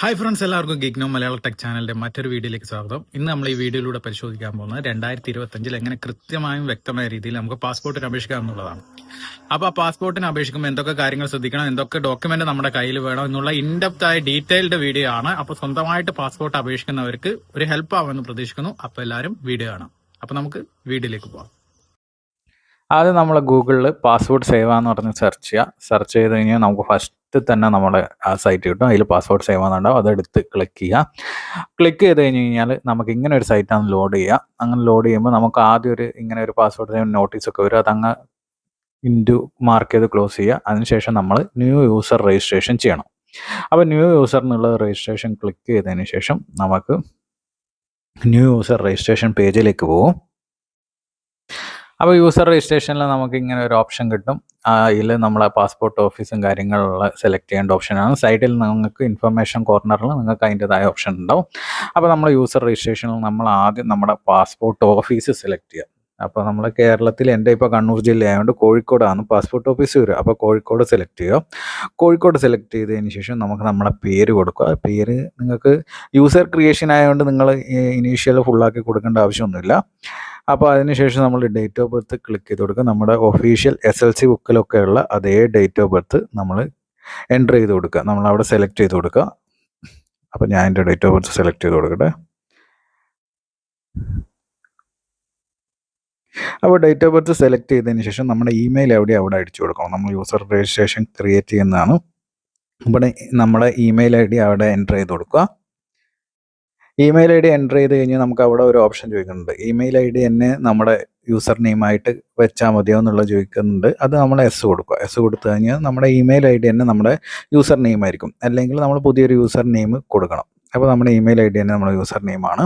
Hi friends എല്ലാവർക്കും ഗിഗ്നോ മലയാള tech ചാനലിന്റെ മറ്റൊരു വീഡിയോയിലേക്ക് സ്വാഗതം. ഇന്ന് നമ്മൾ ഈ വീഡിയോയിലൂടെ പരിശോധിക്കാൻ പോകുന്നത് രണ്ടായിരത്തി ഇരുപത്തി അഞ്ചിൽ എങ്ങനെ കൃത്യമായും വ്യക്തമായ രീതിയിൽ നമുക്ക് പാസ്പോർട്ടിന് അപേക്ഷിക്കാം എന്നുള്ളതാണ്. അപ്പോൾ ആ പാസ്പോർട്ടിന് അപേക്ഷിക്കുമ്പോൾ എന്തൊക്കെ കാര്യങ്ങൾ ശ്രദ്ധിക്കണം എന്തൊക്കെ ഡോക്യുമെന്റ് നമ്മുടെ കയ്യിൽ വേണം എന്നുള്ള ഇൻഡെപ്റ്റ് ആയ ഡീറ്റെയിൽഡ് വീഡിയോ ആണ്. അപ്പോൾ സ്വന്തമായിട്ട് പാസ്പോർട്ട് അപേക്ഷിക്കുന്നവർക്ക് ഒരു ഹെൽപ്പ് ആവുമെന്ന് പ്രതീക്ഷിക്കുന്നു. അപ്പോൾ എല്ലാവരും വീഡിയോ കാണാം. അപ്പോൾ നമുക്ക് വീഡിയോയിലേക്ക് പോകാം ആദ്യം നമ്മൾ ഗൂഗിളിൽ പാസ്വേഡ് സേവ് എന്ന് പറഞ്ഞ് സെർച്ച് ചെയ്യുക സെർച്ച് ചെയ്ത് കഴിഞ്ഞാൽ നമുക്ക് ഫസ്റ്റ് തന്നെ നമ്മൾ ആ സൈറ്റ് കിട്ടും. അതിൽ പാസ്വേഡ് സേവ് എന്നുണ്ടാവും അതെടുത്ത് ക്ലിക്ക് ചെയ്യുക ക്ലിക്ക് ചെയ്ത് കഴിഞ്ഞ് കഴിഞ്ഞാൽ നമുക്ക് ഇങ്ങനെ ഒരു സൈറ്റാണ് ലോഡ് ചെയ്യുക അങ്ങനെ ലോഡ് ചെയ്യുമ്പോൾ നമുക്ക് ആദ്യം ഒരു ഇങ്ങനെ ഒരു പാസ്വേഡ് സേവ് നോട്ടീസ് ഒക്കെ വരും. അതങ്ങ് ഇന്റു മാർക്ക് ചെയ്ത് ക്ലോസ് ചെയ്യുക അതിനുശേഷം നമ്മൾ ന്യൂ യൂസർ രജിസ്ട്രേഷൻ ചെയ്യണം. അപ്പോൾ ന്യൂ യൂസർ എന്നുള്ള രജിസ്ട്രേഷൻ ക്ലിക്ക് ചെയ്തതിന് ശേഷം നമുക്ക് ന്യൂ യൂസർ രജിസ്ട്രേഷൻ പേജിലേക്ക് പോകും. അപ്പോൾ യൂസർ രജിസ്ട്രേഷനിൽ നമുക്ക് ഇങ്ങനെ ഒരു ഓപ്ഷൻ കിട്ടും. അതിൽ നമ്മളെ പാസ്പോർട്ട് ഓഫീസും കാര്യങ്ങളുള്ള സെലക്ട് ചെയ്യേണ്ട ഓപ്ഷനാണ് സൈഡിൽ നിങ്ങൾക്ക് ഇൻഫർമേഷൻ കോർണറിൽ നിങ്ങൾക്ക് അതിന്റെതായ ഓപ്ഷൻ ഉണ്ടാവും. അപ്പോൾ നമ്മൾ യൂസർ രജിസ്ട്രേഷനിൽ നമ്മൾ ആദ്യം നമ്മുടെ പാസ്പോർട്ട് ഓഫീസ് സെലക്ട് ചെയ്യുക. അപ്പോൾ നമ്മളെ കേരളത്തിൽ എന്റെ ഇപ്പോൾ കണ്ണൂർ ജില്ലയായതുകൊണ്ട് കോഴിക്കോടാണ് പാസ്പോർട്ട് ഓഫീസ് വരിക. അപ്പോൾ കോഴിക്കോട് സെലക്ട് ചെയ്യുക. കോഴിക്കോട് സെലക്ട് ചെയ്തതിന് ശേഷം നമുക്ക് നമ്മളെ പേര് കൊടുക്കുക. പേര് നിങ്ങൾക്ക് യൂസർ ക്രിയേഷൻ ആയതുകൊണ്ട് നിങ്ങൾ ഇനീഷ്യൽ ഫുള്ളാക്കി കൊടുക്കേണ്ട ആവശ്യമൊന്നുമില്ല. അപ്പോൾ അതിനുശേഷം നമ്മൾ ഡേറ്റ് ഓഫ് ബർത്ത് ക്ലിക്ക് ചെയ്ത് കൊടുക്കുക. നമ്മുടെ ഒഫീഷ്യൽ എസ് എൽ സി ബുക്കിലൊക്കെ ഉള്ള അതേ ഡേറ്റ് ഓഫ് ബർത്ത് നമ്മൾ എന്റർ ചെയ്ത് കൊടുക്കുക. നമ്മൾ അവിടെ സെലക്ട് ചെയ്ത് കൊടുക്കുക. അപ്പോൾ ഞാൻ എന്റെ ഡേറ്റ് ഓഫ് ബർത്ത് സെലക്ട് ചെയ്ത് കൊടുക്കട്ടെ. അപ്പോൾ ഡേറ്റ് ഓഫ് ബർത്ത് സെലക്ട് ചെയ്തതിന് ശേഷം നമ്മുടെ ഇമെയിൽ എവിടെ അവിടെ അടിച്ചു കൊടുക്കണം. നമ്മൾ യൂസർ രജിസ്ട്രേഷൻ ക്രിയേറ്റ് ചെയ്യുന്നതാണ്. ഇവിടെ നമ്മുടെ ഇമെയിൽ ഐ ഡി അവിടെ എന്റർ ചെയ്ത് കൊടുക്കുക. ഇമെയിൽ ഐ ഡി എന്റർ ചെയ്ത് കഴിഞ്ഞാൽ നമുക്ക് അവിടെ ഒരു ഓപ്ഷൻ ചോദിക്കുന്നുണ്ട്. ഇമെയിൽ ഐ ഡി തന്നെ നമ്മുടെ യൂസർ നെയിമായിട്ട് വെച്ചാൽ മതിയോ എന്നുള്ളത് ചോദിക്കുന്നുണ്ട്. അത് നമ്മൾ എസ് കൊടുക്കുക. എസ് കൊടുത്തു കഴിഞ്ഞാൽ നമ്മുടെ ഇമെയിൽ ഐ ഡി തന്നെ നമ്മുടെ യൂസർ നെയിമായിരിക്കും അല്ലെങ്കിൽ നമ്മൾ പുതിയൊരു യൂസർ നെയിം കൊടുക്കണം. അപ്പോൾ നമ്മുടെ ഇമെയിൽ ഐ ഡി തന്നെ നമ്മുടെ യൂസർ നെയിമാണ്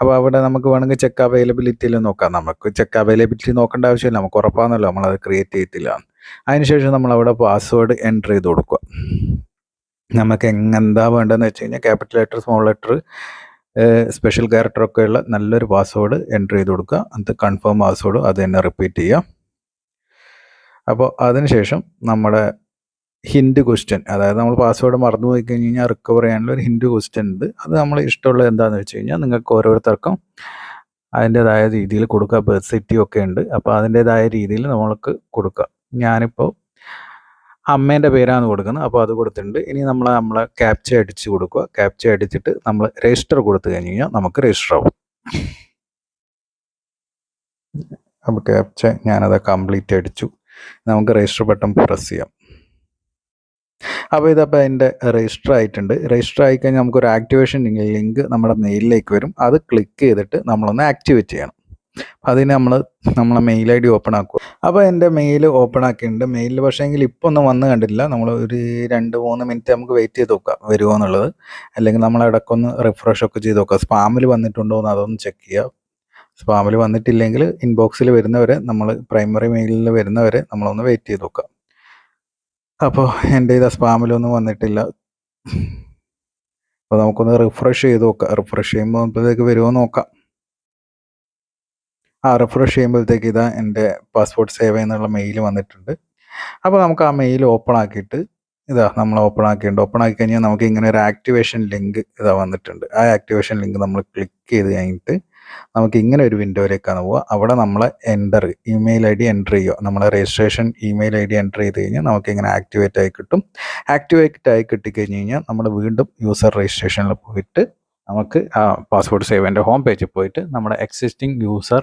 അപ്പോൾ അവിടെ നമുക്ക് വേണമെങ്കിൽ ചെക്ക് അവൈലബിലിറ്റിയിൽ നോക്കാം. നമുക്ക് ചെക്ക് അവൈലബിലിറ്റി നോക്കേണ്ട ആവശ്യമില്ല. നമുക്ക് ഉറപ്പാണല്ലോ നമ്മളത് ക്രിയേറ്റ് ചെയ്യത്തില്ല അതിനുശേഷം നമ്മൾ അവിടെ പാസ്വേഡ് എന്റർ ചെയ്ത് കൊടുക്കുക. നമുക്ക് എങ്ങെന്താ വേണ്ടതെന്ന് വെച്ച് കഴിഞ്ഞാൽ capital letter small letter special character ഒക്കെ ഉള്ള നല്ലൊരു പാസ്വേഡ് എന്റർ ചെയ്ത് കൊടുക്കുക. അത് കൺഫേം പാസ്വേഡ് അത് തന്നെ റിപ്പീറ്റ് ചെയ്യുക. അപ്പോൾ അതിനുശേഷം നമ്മുടെ ഹിൻഡ് ക്വസ്റ്റ്യൻ. അതായത് നമ്മൾ പാസ്വേഡ് മറന്നു പോയി കഴിഞ്ഞ് കഴിഞ്ഞാൽ റിക്കവർ ചെയ്യാനുള്ള ഒരു ഹിൻഡ് ക്വസ്റ്റ്യൻ ഉണ്ട്. അത് നമ്മൾ ഇഷ്ടമുള്ള എന്താണെന്ന് വെച്ച് കഴിഞ്ഞാൽ നിങ്ങൾക്ക് ഓരോരുത്തർക്കും അതിന്റെതായ രീതിയിൽ കൊടുക്കുക. ബർത്ത് സിറ്റി ഒക്കെ ഉണ്ട്. അപ്പോൾ അതിന്റെതായ രീതിയിൽ നമ്മൾക്ക് കൊടുക്കുക. ഞാനിപ്പോൾ അമ്മേന്റെ പേരാണ് കൊടുക്കുന്നത്. അപ്പോൾ അത് കൊടുത്തിട്ടുണ്ട്. ഇനി നമ്മൾ നമ്മളെ ക്യാപ്ച അടിച്ച് കൊടുക്കുക. ക്യാപ്ച അടിച്ചിട്ട് നമ്മൾ രജിസ്റ്റർ കൊടുത്തു കഴിഞ്ഞ് കഴിഞ്ഞാൽ നമുക്ക് രജിസ്റ്റർ ആവും. അപ്പോൾ ക്യാപ്ച ഞാനത് കംപ്ലീറ്റ് അടിച്ചു. നമുക്ക് രജിസ്റ്റർ ബട്ടൺ പ്രസ് ചെയ്യാം. അപ്പോൾ ഇതപ്പോൾ അതിന്റെ രജിസ്റ്റർ ആയിട്ടുണ്ട്. രജിസ്റ്റർ ആയിക്കഴിഞ്ഞാൽ നമുക്കൊരു ആക്ടിവേഷൻ ലിങ്ക് നമ്മുടെ മെയിലിലേക്ക് വരും. അത് ക്ലിക്ക് ചെയ്തിട്ട് നമ്മളൊന്ന് ആക്ടിവേറ്റ് ചെയ്യണം. അതിന് നമ്മൾ നമ്മളെ മെയിൽ ഐ ഡി ഓപ്പൺ ആക്കുക. അപ്പോൾ എന്റെ മെയിൽ ഓപ്പൺ ആക്കിയിട്ടുണ്ട്. മെയിലിൽ പക്ഷേ എങ്കിൽ ഇപ്പോൾ ഒന്നും വന്ന് കണ്ടില്ല നമ്മൾ ഒരു രണ്ട് മൂന്ന് മിനിറ്റ് നമുക്ക് വെയിറ്റ് ചെയ്ത് നോക്കാം വരുമോ എന്നുള്ളത്. അല്ലെങ്കിൽ നമ്മൾ ഇടയ്ക്കൊന്ന് റിഫ്രഷ് ഒക്കെ ചെയ്ത് നോക്കാം. സ്പാമിൽ വന്നിട്ടുണ്ടോ എന്ന് അതൊന്ന് ചെക്ക് ചെയ്യുക സ്പാമിൽ വന്നിട്ടില്ലെങ്കിൽ ഇൻബോക്സിൽ വരുന്നവരെ നമ്മൾ പ്രൈമറി മെയിലിൽ വരുന്നവരെ നമ്മളൊന്ന് വെയിറ്റ് ചെയ്ത് നോക്കാം. അപ്പോൾ എന്റെ ഇത് സ്പാമിലൊന്നും വന്നിട്ടില്ല. അപ്പോൾ നമുക്കൊന്ന് റിഫ്രഷ് ചെയ്ത് നോക്കാം. റിഫ്രഷ് ചെയ്യുമ്പോൾ അപ്പോഴത്തേക്ക് വരുമോ നോക്കാം. ആ റിഫ്രഷ് ചെയ്യുമ്പോഴത്തേക്ക് ഇതാ എന്റെ പാസ്പോർട്ട് സേവ എന്നുള്ള മെയിൽ വന്നിട്ടുണ്ട്. അപ്പോൾ നമുക്ക് ആ മെയിൽ ഓപ്പൺ ആക്കിയിട്ട് ഇതാ നമ്മൾ ഓപ്പൺ ആക്കിയിട്ടുണ്ട്. ഓപ്പൺ ആക്കി കഴിഞ്ഞാൽ നമുക്ക് ഇങ്ങനെ ഒരു ആക്ടിവേഷൻ ലിങ്ക് ഇതാ വന്നിട്ടുണ്ട്. ആ ആക്ടിവേഷൻ ലിങ്ക് നമ്മൾ ക്ലിക്ക് ചെയ്ത് കഴിഞ്ഞിട്ട് നമുക്ക് ഇങ്ങനെ ഒരു വിൻഡോയിലേക്കാണ് പോവുക. അവിടെ നമ്മൾ enter email I D enter ചെയ്യുക. നമ്മളെ registration email I D enter ചെയ്ത് കഴിഞ്ഞാൽ നമുക്ക് ഇങ്ങനെ ആക്ടിവേറ്റ് ആയി കിട്ടും. ആക്ടിവേറ്റ് ആയി കിട്ടിക്കഴിഞ്ഞ് കഴിഞ്ഞാൽ നമ്മൾ വീണ്ടും യൂസർ രജിസ്ട്രേഷനിൽ പോയിട്ട് നമുക്ക് ആ പാസ്വേഡ് സേവേന്റെ ഹോം പേജിൽ പോയിട്ട് നമ്മുടെ എക്സിസ്റ്റിംഗ് യൂസർ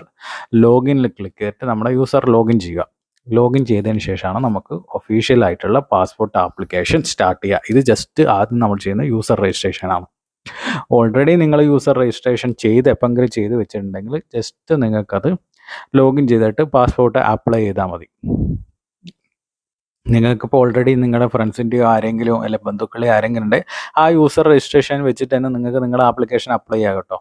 ലോഗിനിൽ ക്ലിക്ക് ചെയ്തിട്ട് നമ്മുടെ യൂസർ ലോഗിൻ ചെയ്യുക. ലോഗിൻ ചെയ്തതിന് ശേഷമാണ് നമുക്ക് ഒഫീഷ്യൽ ആയിട്ടുള്ള പാസ്പോർട്ട് ആപ്ലിക്കേഷൻ സ്റ്റാർട്ട് ചെയ്യുക. ഇത് ജസ്റ്റ് ആദ്യം നമ്മൾ ചെയ്യുന്ന യൂസർ രജിസ്ട്രേഷൻ ആണ്. ഓൾറെഡി നിങ്ങൾ യൂസർ രജിസ്ട്രേഷൻ ചെയ്ത് എപ്പെങ്കിലും ചെയ്ത് വെച്ചിട്ടുണ്ടെങ്കിൽ ജസ്റ്റ് നിങ്ങൾക്കത് ലോഗിൻ ചെയ്തിട്ട് പാസ്പോർട്ട് അപ്ലൈ ചെയ്താൽ മതി. നിങ്ങൾക്കിപ്പോൾ ഓൾറെഡി നിങ്ങളുടെ ഫ്രണ്ട്സിന്റെയോ ആരെങ്കിലും അല്ലെ ബന്ധുക്കളെ ആരെങ്കിലും ഉണ്ട് ആ യൂസർ രജിസ്ട്രേഷൻ വെച്ചിട്ട് തന്നെ നിങ്ങൾക്ക് നിങ്ങളുടെ ആപ്ലിക്കേഷൻ അപ്ലൈ ചെയ്യാം കേട്ടോ.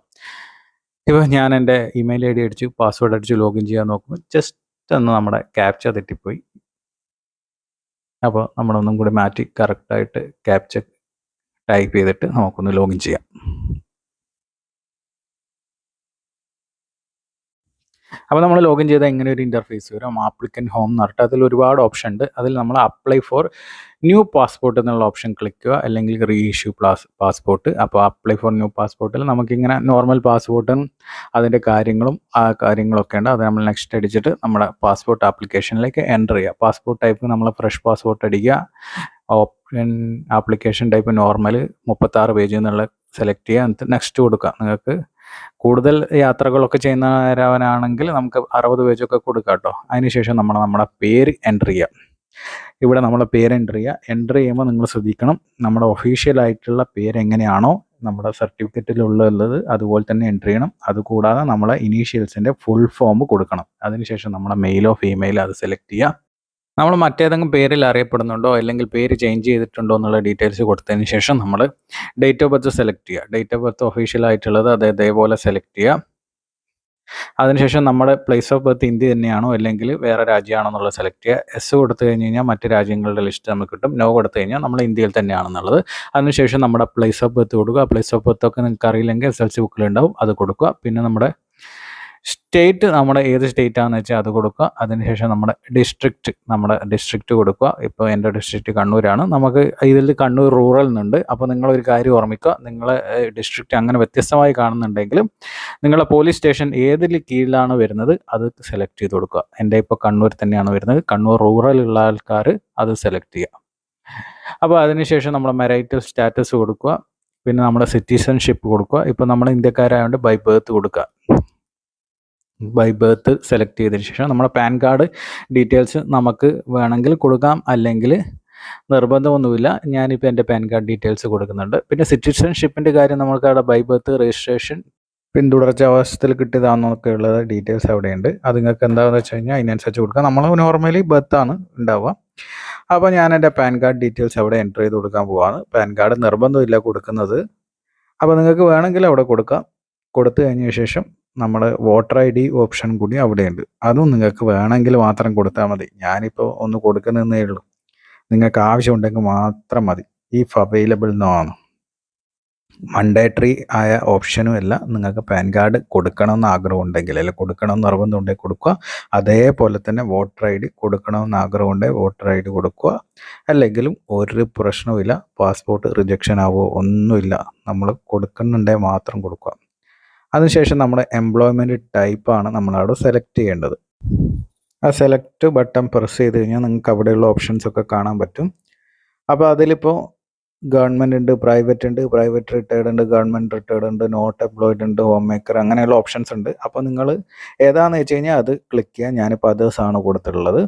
ഇപ്പോൾ ഞാൻ എന്റെ ഇമെയിൽ ഐ ഡി അടിച്ച് പാസ്വേഡ് അടിച്ച് ലോഗിൻ ചെയ്യാൻ നോക്കുമ്പോൾ ജസ്റ്റ് ഒന്ന് നമ്മുടെ ക്യാപ്ച തെറ്റിപ്പോയി. അപ്പോൾ നമ്മളൊന്നും കൂടി മാറ്റി കറക്റ്റായിട്ട് ക്യാപ്ച ടൈപ്പ് ചെയ്തിട്ട് നമുക്കൊന്ന് ലോഗിൻ ചെയ്യാം. അപ്പോൾ നമ്മൾ ലോഗിൻ ചെയ്താൽ ഇങ്ങനെ ഒരു ഇന്റർഫേസ് വരും. ആപ്ലിക്കൻ ഹോം എന്ന് പറഞ്ഞിട്ട് അതിൽ ഒരുപാട് ഓപ്ഷൻ ഉണ്ട്. അതിൽ നമ്മൾ അപ്ലൈ ഫോർ ന്യൂ പാസ്പോർട്ട് എന്നുള്ള ഓപ്ഷൻ ക്ലിക്ക് ചെയ്യുക. അല്ലെങ്കിൽ റീഇഷ്യൂ പ്ലാസ് പാസ്പോർട്ട് അപ്പോൾ അപ്ലൈ ഫോർ ന്യൂ പാസ്പോർട്ടിൽ നമുക്കിങ്ങനെ നോർമൽ പാസ്പോർട്ടും അതിന്റെ കാര്യങ്ങളും ആ കാര്യങ്ങളൊക്കെ ഉണ്ട്. അത് നമ്മൾ നെക്സ്റ്റ് അടിച്ചിട്ട് നമ്മുടെ പാസ്പോർട്ട് ആപ്ലിക്കേഷനിലേക്ക് എന്റർ ചെയ്യുക. പാസ്പോർട്ട് ടൈപ്പ് നമ്മൾ ഫ്രഷ് പാസ്പോർട്ട് അടിക്കുക. ഓപ്ഷൻ ആപ്ലിക്കേഷൻ ടൈപ്പ് നോർമൽ മുപ്പത്താറ് പേജ് എന്നുള്ള സെലക്ട് ചെയ്യുക എന്നിട്ട് നെക്സ്റ്റ് കൊടുക്കുക നിങ്ങൾക്ക് കൂടുതൽ യാത്രകളൊക്കെ ചെയ്യുന്നവരാണെങ്കിൽ നമുക്ക് അറുപത് പേജൊക്കെ കൊടുക്കാം കേട്ടോ. അതിനുശേഷം നമ്മൾ നമ്മുടെ പേര് എന്റർ ചെയ്യാം. ഇവിടെ നമ്മളെ പേര് എന്റർ ചെയ്യുക. എന്റർ ചെയ്യുമ്പോൾ നിങ്ങൾ ശ്രദ്ധിക്കണം. നമ്മുടെ ഒഫീഷ്യലായിട്ടുള്ള പേര് എങ്ങനെയാണോ നമ്മുടെ സർട്ടിഫിക്കറ്റിലുള്ളത് അതുപോലെ തന്നെ എന്റർ ചെയ്യണം. അതുകൂടാതെ നമ്മളെ ഇനീഷ്യൽസിന്റെ ഫുൾ ഫോം കൊടുക്കണം. അതിനുശേഷം നമ്മുടെ മെയിലോ ഫീമെയിലോ അത് സെലക്ട് ചെയ്യുക നമ്മൾ മറ്റേതെങ്കിലും പേരിൽ അറിയപ്പെടുന്നുണ്ടോ? അല്ലെങ്കിൽ പേര് ചേഞ്ച് ചെയ്തിട്ടുണ്ടോ എന്നുള്ള ഡീറ്റെയിൽസ് കൊടുത്തതിന് ശേഷം നമ്മൾ ഡേറ്റ് ഓഫ് ബർത്ത് സെലക്ട് ചെയ്യുക. ഡേറ്റ് ഓഫ് ബർത്ത് ഒഫീഷ്യൽ ആയിട്ടുള്ളത് അത് അതേപോലെ സെലക്ട് ചെയ്യുക. അതിനുശേഷം നമ്മൾ പ്ലേസ് ഓഫ് ബർത്ത് ഇന്ത്യ തന്നെയാണോ അല്ലെങ്കിൽ വേറെ രാജ്യമാണോ എന്നുള്ളത് സെലക്ട് ചെയ്യുക. എസ് കൊടുത്തു കഴിഞ്ഞ് കഴിഞ്ഞാൽ മറ്റ് രാജ്യങ്ങളുടെ ലിസ്റ്റ് നമുക്ക് കിട്ടും. നോ കൊടുത്തു കഴിഞ്ഞാൽ നമ്മൾ ഇന്ത്യയിൽ തന്നെയാണെന്നുള്ളത് അതിനുശേഷം നമ്മുടെ പ്ലേസ് ഓഫ് ബർത്ത് കൊടുക്കുക. പ്ലേസ് ഓഫ് ബർത്ത് ഒക്കെ നിങ്ങൾക്ക് അറിയില്ലെങ്കിൽ എസ് എൽ സി ബുക്കിലുണ്ടാവും അത് കൊടുക്കുക. പിന്നെ നമ്മുടെ സ്റ്റേറ്റ് നമ്മുടെ ഏത് സ്റ്റേറ്റ് ആണെന്ന് വെച്ചാൽ അത് കൊടുക്കുക. അതിനുശേഷം നമ്മുടെ ഡിസ്ട്രിക്റ്റ് നമ്മുടെ ഡിസ്ട്രിക്റ്റ് കൊടുക്കുക. ഇപ്പോൾ എന്റെ ഡിസ്ട്രിക്റ്റ് കണ്ണൂരാണ്. നമുക്ക് ഇതിൽ കണ്ണൂർ റൂറൽ എന്നുണ്ട് അപ്പോൾ നിങ്ങളൊരു കാര്യം ഓർമ്മിക്കുക. നിങ്ങളെ ഡിസ്ട്രിക്റ്റ് അങ്ങനെ വ്യത്യസ്തമായി കാണുന്നുണ്ടെങ്കിലും നിങ്ങളെ പോലീസ് സ്റ്റേഷൻ ഏതിൽ കീഴിലാണ് വരുന്നത് അത് സെലക്ട് ചെയ്ത് കൊടുക്കുക. എന്റെ ഇപ്പോൾ കണ്ണൂർ തന്നെയാണ് വരുന്നത്. കണ്ണൂർ റൂറൽ ഉള്ള ആൾക്കാർ അത് സെലക്ട് ചെയ്യുക. അപ്പോൾ അതിനുശേഷം നമ്മൾ മെറൈറ്റൽ സ്റ്റാറ്റസ് കൊടുക്കുക. പിന്നെ നമ്മുടെ സിറ്റിസൺഷിപ്പ് കൊടുക്കുക. ഇപ്പോൾ നമ്മൾ ഇന്ത്യക്കാരായതുകൊണ്ട് ബൈ ബർത്ത് കൊടുക്കുക. ബൈ ബർത്ത് സെലക്ട് ചെയ്തതിന് ശേഷം നമ്മുടെ പാൻ കാർഡ് ഡീറ്റെയിൽസ് നമുക്ക് വേണമെങ്കിൽ കൊടുക്കാം. അല്ലെങ്കിൽ നിർബന്ധമൊന്നുമില്ല. ഞാനിപ്പോൾ എന്റെ പാൻ കാർഡ് ഡീറ്റെയിൽസ് കൊടുക്കുന്നുണ്ട്. പിന്നെ സിറ്റിസൺഷിപ്പിന്റെ കാര്യം നമ്മൾക്ക് അവിടെ ബൈ ബർത്ത് രജിസ്ട്രേഷൻ പിന്തുടർച്ചാവസ്ഥയിൽ കിട്ടിയതാണെന്നൊക്കെ ഉള്ളത് ഡീറ്റെയിൽസ് അവിടെയുണ്ട്. അത് നിങ്ങൾക്ക് എന്താണെന്ന് വെച്ച് കഴിഞ്ഞാൽ അതിനനുസരിച്ച് കൊടുക്കാം. നമ്മൾ നോർമലി ബർത്താണ് ഉണ്ടാവുക. അപ്പോൾ ഞാൻ എന്റെ പാൻ കാർഡ് ഡീറ്റെയിൽസ് അവിടെ എന്റർ ചെയ്ത് കൊടുക്കാൻ പോവാണ്. പാൻ കാർഡ് നിർബന്ധമില്ല കൊടുക്കുന്നത്. അപ്പോൾ നിങ്ങൾക്ക് വേണമെങ്കിൽ അവിടെ കൊടുക്കാം. കൊടുത്തു കഴിഞ്ഞ ശേഷം നമ്മൾ വോട്ടർ ഐ ഡി ഓപ്ഷൻ കൂടി അവിടെയുണ്ട്. അതും നിങ്ങൾക്ക് വേണമെങ്കിൽ മാത്രം കൊടുത്താൽ മതി. ഞാനിപ്പോൾ ഒന്ന് കൊടുക്കുന്നതേ ഉള്ളൂ. നിങ്ങൾക്ക് ആവശ്യമുണ്ടെങ്കിൽ മാത്രം മതി. ഇഫ് അവൈലബിൾ എന്നാണ് മണ്ടേറ്ററി ആയ ഓപ്ഷനും അല്ല. നിങ്ങൾക്ക് പാൻ കാർഡ് കൊടുക്കണമെന്ന് ആഗ്രഹം ഉണ്ടെങ്കിൽ കൊടുക്കണമെന്ന് നിർബന്ധം ഉണ്ടെങ്കിൽ കൊടുക്കുക. അതേപോലെ തന്നെ വോട്ടർ ഐ ഡി കൊടുക്കണമെന്ന് ആഗ്രഹം ഉണ്ടെങ്കിൽ വോട്ടർ ഐ ഡി കൊടുക്കുക. അല്ലെങ്കിലും ഒരു പ്രശ്നവുമില്ല. പാസ്പോർട്ട് റിജക്ഷൻ ആവുമോ? ഒന്നുമില്ല. നമ്മൾ കൊടുക്കുന്നുണ്ടെങ്കിൽ മാത്രം കൊടുക്കുക. അതിനുശേഷം നമ്മുടെ എംപ്ലോയ്മെന്റ് ടൈപ്പാണ് നമ്മളവിടെ സെലക്ട് ചെയ്യേണ്ടത്. ആ സെലക്ട് ബട്ടൺ പ്രസ് ചെയ്ത് കഴിഞ്ഞാൽ നിങ്ങൾക്ക് അവിടെയുള്ള ഓപ്ഷൻസ് ഒക്കെ കാണാൻ പറ്റും. അപ്പോൾ അതിലിപ്പോൾ ഗവൺമെന്റ് ഉണ്ട് പ്രൈവറ്റ് ഉണ്ട് പ്രൈവറ്റ് റിട്ടയർഡ് ഉണ്ട് ഗവൺമെന്റ് റിട്ടയർഡ് ഉണ്ട് നോട്ട് എംപ്ലോയിഡ് ഉണ്ട് ഹോം മേക്കർ അങ്ങനെയുള്ള ഓപ്ഷൻസ് ഉണ്ട്. അപ്പോൾ നിങ്ങൾ ഏതാണെന്ന് വെച്ച് കഴിഞ്ഞാൽ അത് ക്ലിക്ക് ചെയ്യുക ഞാനിപ്പോൾ അതേഴ്സ് ആണ് കൊടുത്തിട്ടുള്ളത്.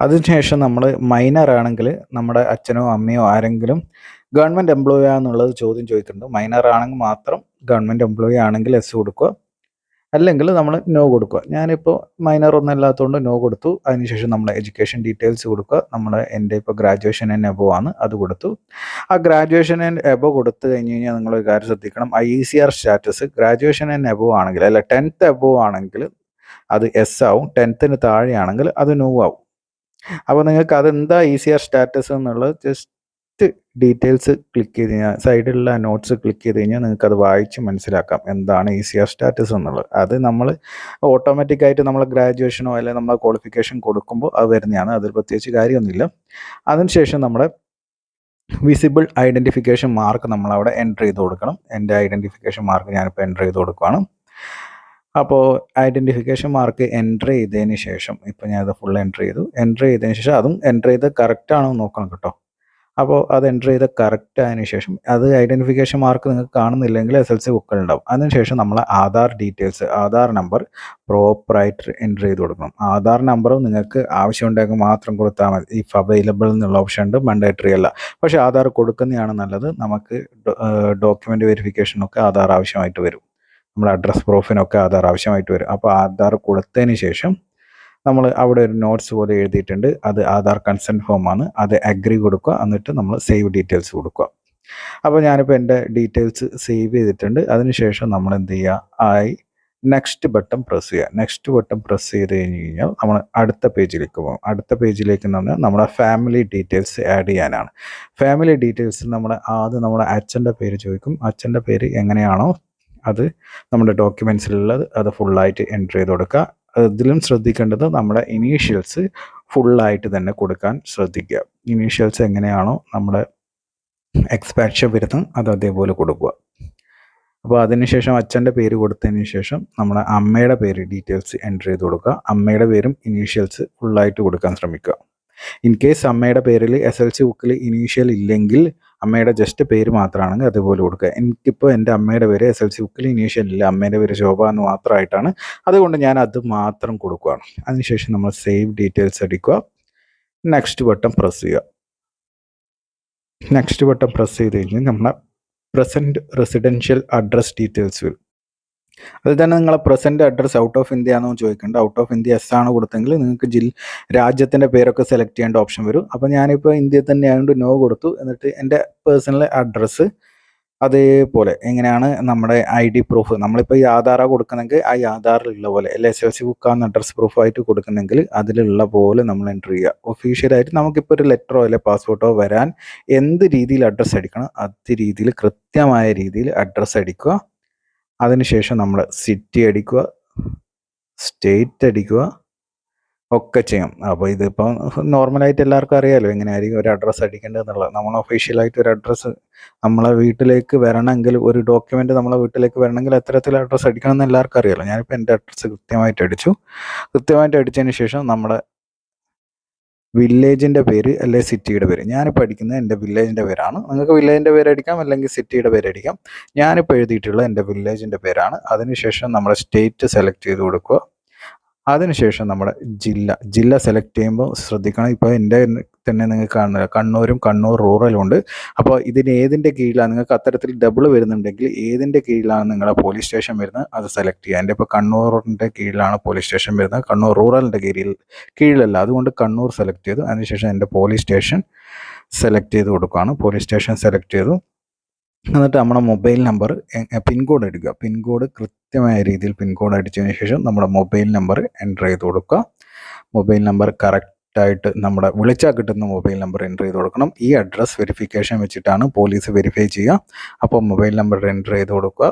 അതിനുശേഷം നമ്മൾ മൈനർ ആണെങ്കിൽ നമ്മുടെ അച്ഛനോ അമ്മയോ ആരെങ്കിലും ഗവൺമെന്റ് എംപ്ലോയി ആണെന്നുള്ളത് ചോദ്യം ചോദിക്കുന്നുണ്ട്. മൈനർ ആണെങ്കിൽ മാത്രം ഗവൺമെന്റ് എംപ്ലോയി ആണെങ്കിൽ എസ് കൊടുക്കുക. അല്ലെങ്കിൽ നമ്മൾ നോ കൊടുക്കുക. ഞാനിപ്പോൾ മൈനർ ഒന്നും ഇല്ലാത്തതുകൊണ്ട് നോ കൊടുത്തു. അതിനുശേഷം നമ്മൾ എഡ്യൂക്കേഷൻ ഡീറ്റെയിൽസ് കൊടുക്കുക. നമ്മൾ എന്റെ ഇപ്പോൾ ഗ്രാജുവേഷൻ ആൻഡ് എബോ ആണ്. അത് കൊടുത്തു. ആ ഗ്രാജുവേഷൻ ആൻഡ് എബോ കൊടുത്തു കഴിഞ്ഞ് കഴിഞ്ഞാൽ നിങ്ങൾ ഒരു കാര്യം ശ്രദ്ധിക്കണം. I E C R status graduation and above ആണെങ്കിൽ അല്ല ടെൻത്ത് എബോ ആണെങ്കിൽ അത് എസ് ആവും. ടെൻത്തിന് താഴെയാണെങ്കിൽ അത് നോ ആവും. അപ്പോൾ നിങ്ങൾക്ക് അതെന്താ ഇ സി ആർ സ്റ്റാറ്റസ് എന്നുള്ളത്? ജസ്റ്റ് ഡീറ്റെയിൽസ് ക്ലിക്ക് ചെയ്ത് കഴിഞ്ഞാൽ സൈഡിലുള്ള നോട്ട്സ് ക്ലിക്ക് ചെയ്ത് കഴിഞ്ഞാൽ നിങ്ങൾക്ക് അത് വായിച്ച് മനസ്സിലാക്കാം എന്താണ് ഈ സി ആർ സ്റ്റാറ്റസ് എന്നുള്ളത് അത് നമ്മൾ ഓട്ടോമാറ്റിക്കായിട്ട് നമ്മൾ ഗ്രാജുവേഷനോ അല്ലെങ്കിൽ നമ്മൾ ക്വാളിഫിക്കേഷൻ കൊടുക്കുമ്പോൾ അത് വരുന്നതാണ്. അതിൽ പ്രത്യേകിച്ച് കാര്യമൊന്നുമില്ല. അതിനുശേഷം നമ്മുടെ വിസിബിൾ ഐഡന്റിഫിക്കേഷൻ മാർക്ക് നമ്മൾ അവിടെ എന്റർ ചെയ്ത് കൊടുക്കണം. എന്റെ ഐഡന്റിഫിക്കേഷൻ മാർക്ക് ഞാനിപ്പോൾ എന്റർ ചെയ്ത് കൊടുക്കുകയാണ് അപ്പോൾ ഐഡന്റിഫിക്കേഷൻ മാർക്ക് എന്റർ ചെയ്തതിന് ശേഷം ഇപ്പോൾ ഞാനത് ഫുൾ എന്റർ ചെയ്തു. എന്റർ ചെയ്തതിന് ശേഷം അതും എന്റർ ചെയ്ത് കറക്റ്റ് ആണോ നോക്കണം കേട്ടോ. അപ്പോൾ അത് എന്റർ ചെയ്ത് കറക്റ്റ് ആയതിനു ശേഷം അത് ഐഡന്റിഫിക്കേഷൻ മാർക്ക് നിങ്ങൾക്ക് കാണുന്നില്ലെങ്കിൽ എസ് എൽ സി ബുക്കുകളുണ്ടാവും അതിനുശേഷം നമ്മൾ ആധാർ ഡീറ്റെയിൽസ് ആധാർ നമ്പർ പ്രോപ്പറായിട്ട് എന്റർ ചെയ്ത് കൊടുക്കണം. ആധാർ നമ്പറും നിങ്ങൾക്ക് ആവശ്യമുണ്ടെങ്കിൽ മാത്രം കൊടുത്താൽ മതി. ഇഫ് അവൈലബിൾ എന്നുള്ള ഓപ്ഷൻ ഉണ്ട് മണ്ടേറ്ററി അല്ല. പക്ഷേ ആധാർ കൊടുക്കുന്നതാണ് നല്ലത്. നമുക്ക് ഡോക്യുമെന്റ് വെരിഫിക്കേഷനൊക്കെ ആധാർ ആവശ്യമായിട്ട് വരും. നമ്മുടെ അഡ്രസ് പ്രൂഫിനൊക്കെ ആധാർ ആവശ്യമായിട്ട് വരും. അപ്പോൾ ആധാർ കൊടുത്തതിന് ശേഷം നമ്മൾ അവിടെ ഒരു നോട്ട്സ് പോലെ എഴുതിയിട്ടുണ്ട്. അത് ആധാർ കൺസെന്റ് ഫോമാണ് അത് അഗ്രി കൊടുക്കുക. എന്നിട്ട് നമ്മൾ സേവ് ഡീറ്റെയിൽസ് കൊടുക്കുക. അപ്പോൾ ഞാനിപ്പോൾ എന്റെ ഡീറ്റെയിൽസ് സേവ് ചെയ്തിട്ടുണ്ട്. അതിനുശേഷം നമ്മൾ എന്ത് ചെയ്യുക? ആയി നെക്സ്റ്റ് ബട്ടൺ പ്രസ് ചെയ്യുക. നെക്സ്റ്റ് ബട്ടൺ പ്രസ് ചെയ്ത് കഴിഞ്ഞ് കഴിഞ്ഞാൽ നമ്മൾ അടുത്ത പേജിലേക്ക് പോകും. അടുത്ത പേജിലേക്ക് എന്ന് പറഞ്ഞാൽ നമ്മുടെ ഫാമിലി ഡീറ്റെയിൽസ് ആഡ് ചെയ്യാനാണ്. ഫാമിലി ഡീറ്റെയിൽസ് നമ്മൾ ആദ്യം നമ്മുടെ അച്ഛന്റെ പേര് ചോദിക്കും. അച്ഛന്റെ പേര് എങ്ങനെയാണോ അത് നമ്മുടെ ഡോക്യുമെൻസിലുള്ളത് അത് ഫുള്ളായിട്ട് എന്റർ ചെയ്ത് കൊടുക്കുക. ഇതിലും ശ്രദ്ധിക്കേണ്ടത് നമ്മുടെ ഇനീഷ്യൽസ് ഫുള്ളായിട്ട് തന്നെ കൊടുക്കാൻ ശ്രദ്ധിക്കുക. ഇനീഷ്യൽസ് എങ്ങനെയാണോ നമ്മുടെ എക്സ്പാക്ഷൻ വരുന്നത് അത് അതേപോലെ കൊടുക്കുക. അപ്പോൾ അതിനുശേഷം അച്ഛന്റെ പേര് കൊടുത്തതിന് ശേഷം നമ്മുടെ അമ്മയുടെ പേര് ഡീറ്റെയിൽസ് എന്റർ ചെയ്ത് കൊടുക്കുക. അമ്മയുടെ പേരും ഇനീഷ്യൽസ് ഫുള്ളായിട്ട് കൊടുക്കാൻ ശ്രമിക്കുക. ഇൻ കേസ് അമ്മയുടെ പേരിൽ എസ് എൽ സി ബുക്കിൽ ഇനീഷ്യൽ ഇല്ലെങ്കിൽ അമ്മയുടെ ജസ്റ്റ് പേര് മാത്രമാണെങ്കിൽ അതുപോലെ കൊടുക്കുക. എനിക്കിപ്പോൾ എന്റെ അമ്മയുടെ പേര് എസ് എൽ സി ബുക്കിൽ ഇനീഷ്യൽ ഇല്ല അമ്മയുടെ പേര് ശോഭ എന്ന് മാത്രമായിട്ടാണ്. അതുകൊണ്ട് ഞാൻ അത് മാത്രം കൊടുക്കുകയാണ്. അതിനുശേഷം നമ്മൾ സേവ് ഡീറ്റെയിൽസ് അടിക്കുക. നെക്സ്റ്റ് ബട്ടൺ പ്രസ് ചെയ്യുക. നെക്സ്റ്റ് ബട്ടൺ പ്രസ് ചെയ്ത് കഴിഞ്ഞാൽ നമ്മുടെ പ്രസന്റ് റെസിഡൻഷ്യൽ അഡ്രസ് ഡീറ്റെയിൽസ് വരും. അതിൽ തന്നെ നിങ്ങളെ present address out of India ആണോ ചോദിക്കേണ്ടത് ഔട്ട് ഓഫ് ഇന്ത്യ എസ് ആണ് കൊടുത്തെങ്കിൽ നിങ്ങൾക്ക് ജില്ല രാജ്യത്തിന്റെ പേരൊക്കെ സെലക്ട് ചെയ്യേണ്ട ഓപ്ഷൻ വരും. അപ്പോൾ ഞാനിപ്പോൾ ഇന്ത്യയിൽ തന്നെ ആയതുകൊണ്ട് നോ കൊടുത്തു. എന്നിട്ട് എന്റെ പേഴ്സണൽ അഡ്രസ്സ് അതേപോലെ എങ്ങനെയാണ് നമ്മുടെ ഐ ഡി പ്രൂഫ് നമ്മളിപ്പോൾ ഈ ആധാറാണ് കൊടുക്കുന്നെങ്കിൽ ആ ആധാറിലുള്ള പോലെ അല്ലെ എസ് എൽ സി ബുക്കാന്ന് അഡ്രസ് പ്രൂഫായിട്ട് കൊടുക്കുന്നെങ്കിൽ അതിലുള്ള പോലെ നമ്മൾ എന്റർ ചെയ്യുക. ഒഫീഷ്യലായിട്ട് നമുക്കിപ്പോൾ ഒരു ലെറ്ററോ അല്ലെ പാസ്പോർട്ടോ വരാൻ എന്ത് രീതിയിൽ അഡ്രസ്സ് അടിക്കണം അത് രീതിയിൽ കൃത്യമായ രീതിയിൽ അഡ്രസ്സ് അടിക്കുക. അതിനുശേഷം നമ്മൾ സിറ്റി അടിക്കുക സ്റ്റേറ്റ് അടിക്കുക ഒക്കെ ചെയ്യാം. അപ്പോൾ ഇതിപ്പോൾ നോർമലായിട്ട് എല്ലാവർക്കും അറിയാമല്ലോ എങ്ങനെയായിരിക്കും ഒരു അഡ്രസ്സ് അടിക്കേണ്ടത് എന്നുള്ളത് നമ്മൾ ഒഫീഷ്യലായിട്ട് ഒരു അഡ്രസ്സ് നമ്മളെ വീട്ടിലേക്ക് വരണമെങ്കിൽ ഒരു ഡോക്യുമെന്റ് നമ്മളെ വീട്ടിലേക്ക് വരണമെങ്കിൽ എത്തരത്തിൽ അഡ്രസ്സ് അടിക്കണം എന്ന് എല്ലാവർക്കും അറിയാമല്ലോ ഞാനിപ്പോൾ എന്റെ അഡ്രസ്സ് കൃത്യമായിട്ട് അടിച്ചു. കൃത്യമായിട്ട് അടിച്ചതിന് ശേഷം നമ്മുടെ വില്ലേജിന്റെ പേര് അല്ലെ സിറ്റിയുടെ പേര്? ഞാനിപ്പോൾ അടിക്കുന്നത് എന്റെ വില്ലേജിന്റെ പേരാണ്. നിങ്ങൾക്ക് വില്ലേജിന്റെ പേര് അടിക്കാം അല്ലെങ്കിൽ സിറ്റിയുടെ പേര് അടിക്കാം. ഞാനിപ്പോൾ എഴുതിയിട്ടുള്ള എന്റെ വില്ലേജിന്റെ പേരാണ്. അതിനുശേഷം നമ്മൾ സ്റ്റേറ്റ് സെലക്ട് ചെയ്ത് കൊടുക്കുക. അതിനുശേഷം നമ്മുടെ ജില്ല ജില്ല സെലക്ട് ചെയ്യുമ്പോൾ ശ്രദ്ധിക്കണം. ഇപ്പോൾ എന്റെ തന്നെ നിങ്ങൾക്ക് കാണുന്നത് കണ്ണൂരും കണ്ണൂർ റൂറലും ഉണ്ട്. അപ്പോൾ ഇതിന് ഏതിന്റെ കീഴിലാണ്? നിങ്ങൾക്ക് അത്തരത്തിൽ ഡബിൾ വരുന്നുണ്ടെങ്കിൽ ഏതിന്റെ കീഴിലാണ് നിങ്ങളുടെ പോലീസ് സ്റ്റേഷൻ വരുന്നത്? അത് സെലക്ട് ചെയ്യുക. എന്റെ ഇപ്പോൾ കണ്ണൂറിന്റെ കീഴിലാണ് പോലീസ് സ്റ്റേഷൻ വരുന്നത്. കണ്ണൂർ റൂറലിന്റെ കീഴിൽ കീഴിലല്ല. അതുകൊണ്ട് കണ്ണൂർ സെലക്ട് ചെയ്തു. അതിനുശേഷം എന്റെ പോലീസ് സ്റ്റേഷൻ സെലക്ട് ചെയ്ത് കൊടുക്കുകയാണ്. പോലീസ് സ്റ്റേഷൻ സെലക്ട് ചെയ്തു. എന്നിട്ട് നമ്മുടെ മൊബൈൽ നമ്പർ പിൻകോഡ് എടുക്കുക. പിൻകോഡ് കൃത്യമായ രീതിയിൽ പിൻകോഡ് അടിച്ചതിന് ശേഷം നമ്മുടെ മൊബൈൽ നമ്പർ എന്റർ ചെയ്ത് കൊടുക്കുക. മൊബൈൽ നമ്പർ കറക്റ്റായിട്ട് നമ്മുടെ വിളിച്ചാൽ കിട്ടുന്ന മൊബൈൽ നമ്പർ എന്റർ ചെയ്ത് കൊടുക്കണം. ഈ അഡ്രസ്സ് വെരിഫിക്കേഷൻ വെച്ചിട്ടാണ് പോലീസ് വെരിഫൈ ചെയ്യുക. അപ്പോൾ മൊബൈൽ നമ്പർ എന്റർ ചെയ്ത് കൊടുക്കുക.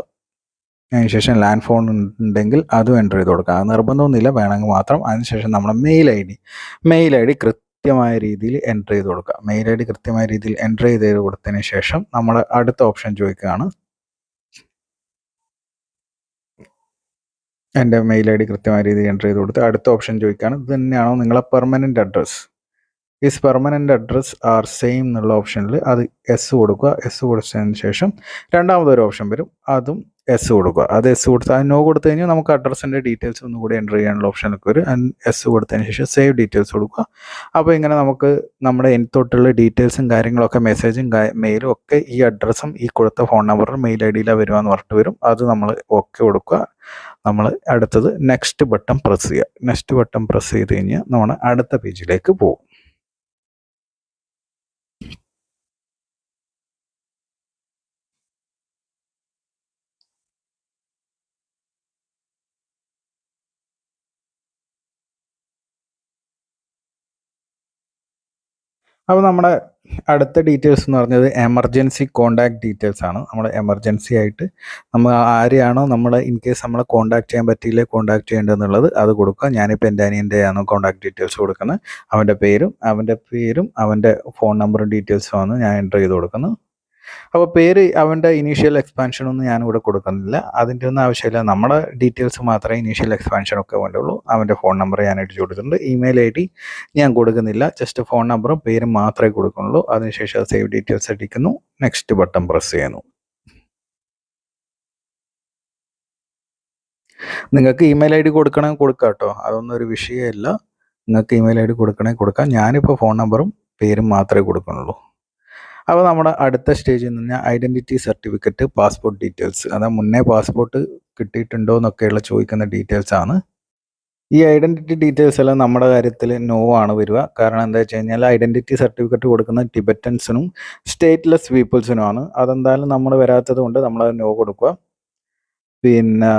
അതിനുശേഷം ലാൻഡ് ഫോൺ ഉണ്ടെങ്കിൽ അതും എന്റർ ചെയ്ത് കൊടുക്കുക. നിർബന്ധമൊന്നുമില്ല. വേണമെങ്കിൽ മാത്രം. അതിനുശേഷം നമ്മുടെ mail I D. Mail I D കൃത്യമായ രീതിയിൽ എന്റർ ചെയ്ത് കൊടുക്കുക. മെയിൽ ഐ ഡി കൃത്യമായ രീതിയിൽ എന്റർ ചെയ്ത് കൊടുത്തതിന് ശേഷം നമ്മൾ അടുത്ത ഓപ്ഷൻ ചോദിക്കുകയാണ്. എന്റെ മെയിൽ ഐ ഡി കൃത്യമായ രീതിയിൽ എന്റർ ചെയ്ത് കൊടുത്ത് അടുത്ത ഓപ്ഷൻ ചോദിക്കുകയാണ്. ഇത് തന്നെയാണോ നിങ്ങളെ permanent address is permanent address are same എന്നുള്ള ഓപ്ഷനിൽ അത് എസ് കൊടുക്കുക. എസ് കൊടുത്തതിന് ശേഷം രണ്ടാമതൊരു ഓപ്ഷൻ വരും. അതും എസ് കൊടുക്കുക. അത് എസ് കൊടുത്ത് ആ നോ കൊടുത്തു കഴിഞ്ഞാൽ നമുക്ക് അഡ്രസ്സിന്റെ ഡീറ്റെയിൽസ് ഒന്നും കൂടി എന്റർ ചെയ്യാനുള്ള ഓപ്ഷനൊക്കെ വരും. എസ് കൊടുത്തതിന് ശേഷം സേവ് ഡീറ്റെയിൽസ് കൊടുക്കുക. അപ്പോൾ ഇങ്ങനെ നമുക്ക് നമ്മുടെ എൻ തൊട്ടുള്ള ഡീറ്റെയിൽസും കാര്യങ്ങളൊക്കെ മെസ്സേജും മെയിലും ഒക്കെ ഈ അഡ്രസ്സും ഈ കൊടുത്ത ഫോൺ നമ്പറും മെയിൽ ഐ ഡിയിലാണ് വരുവാന്ന് പറഞ്ഞിട്ട് വരും. അത് നമ്മൾ ഓക്കെ കൊടുക്കുക. നമ്മൾ അടുത്തത് നെക്സ്റ്റ് ബട്ടൺ പ്രസ് ചെയ്യുക. നെക്സ്റ്റ് ബട്ടൺ പ്രസ് ചെയ്ത് കഴിഞ്ഞാൽ നമ്മൾ അടുത്ത പേജിലേക്ക് പോകും. അപ്പോൾ നമ്മുടെ അടുത്ത ഡീറ്റെയിൽസ് എന്ന് പറഞ്ഞത് എമർജൻസി കോണ്ടാക്ട് ഡീറ്റെയിൽസ് ആണ്. നമ്മൾ എമർജൻസി ആയിട്ട് നമ്മൾ ആരെയാണോ നമ്മൾ ഇൻ കേസ് നമ്മളെ കോണ്ടാക്ട് ചെയ്യാൻ പറ്റിയില്ലേ കോണ്ടാക്ട് ചെയ്യേണ്ടതെന്നുള്ളത് അത് കൊടുക്കുക. ഞാനിപ്പോൾ എന്റെ അനിയന്റെ ആണ് കോണ്ടാക്ട് ഡീറ്റെയിൽസ് കൊടുക്കുന്നത്. അവന്റെ പേരും അവന്റെ പേരും അവന്റെ ഫോൺ നമ്പറും ഡീറ്റെയിൽസും ആണ് ഞാൻ എന്റർ ചെയ്ത് കൊടുക്കുന്നത്. അപ്പോൾ പേര് അവന്റെ ഇനീഷ്യൽ എക്സ്പാൻഷൻ ഒന്നും ഞാനിവിടെ കൊടുക്കുന്നില്ല. അതിന്റെ ഒന്നും ആവശ്യമില്ല. നമ്മുടെ ഡീറ്റെയിൽസ് മാത്രമേ ഇനീഷ്യൽ എക്സ്പാൻഷൻ ഒക്കെ വേണ്ടുള്ളൂ. അവന്റെ ഫോൺ നമ്പർ ഞാൻ അടിച്ചു കൊടുത്തിട്ടുണ്ട് ഇമെയിൽ ഐ ഡി ഞാൻ കൊടുക്കുന്നില്ല. ജസ്റ്റ് ഫോൺ നമ്പറും പേരും മാത്രമേ കൊടുക്കുന്നുള്ളൂ. അതിനുശേഷം സേവ് ഡീറ്റെയിൽസ് അടിക്കുന്നു. നെക്സ്റ്റ് ബട്ടൺ പ്രസ് ചെയ്യുന്നു. നിങ്ങൾക്ക് ഇമെയിൽ ഐ ഡി കൊടുക്കണമെങ്കിൽ കൊടുക്കാം കേട്ടോ. അതൊന്നും ഒരു വിഷയമല്ല. നിങ്ങൾക്ക് ഇമെയിൽ ഐ ഡി കൊടുക്കണമെങ്കിൽ കൊടുക്കാം. ഞാനിപ്പോൾ ഫോൺ നമ്പറും പേരും മാത്രമേ കൊടുക്കുന്നുള്ളൂ. അപ്പോൾ നമ്മുടെ അടുത്ത സ്റ്റേജ് എന്ന് പറഞ്ഞാൽ ഐഡന്റിറ്റി സർട്ടിഫിക്കറ്റ് പാസ്പോർട്ട് ഡീറ്റെയിൽസ് അതാ മുന്നേ പാസ്പോർട്ട് കിട്ടിയിട്ടുണ്ടോ എന്നൊക്കെയുള്ള ചോദിക്കുന്ന ഡീറ്റെയിൽസ് ആണ്. ഈ ഐഡന്റിറ്റി ഡീറ്റെയിൽസ് എല്ലാം നമ്മുടെ കാര്യത്തിൽ നോ ആണ് വരിക. കാരണം എന്താ വെച്ച് കഴിഞ്ഞാൽ ഐഡന്റിറ്റി സർട്ടിഫിക്കറ്റ് കൊടുക്കുന്ന ടിബറ്റൻസിനും സ്റ്റേറ്റ്ലെസ് പീപ്പിൾസിനും ആണ് അതെന്തായാലും നമ്മൾ വരാത്തത് കൊണ്ട് നമ്മൾ നോ കൊടുക്കുക. പിന്നെ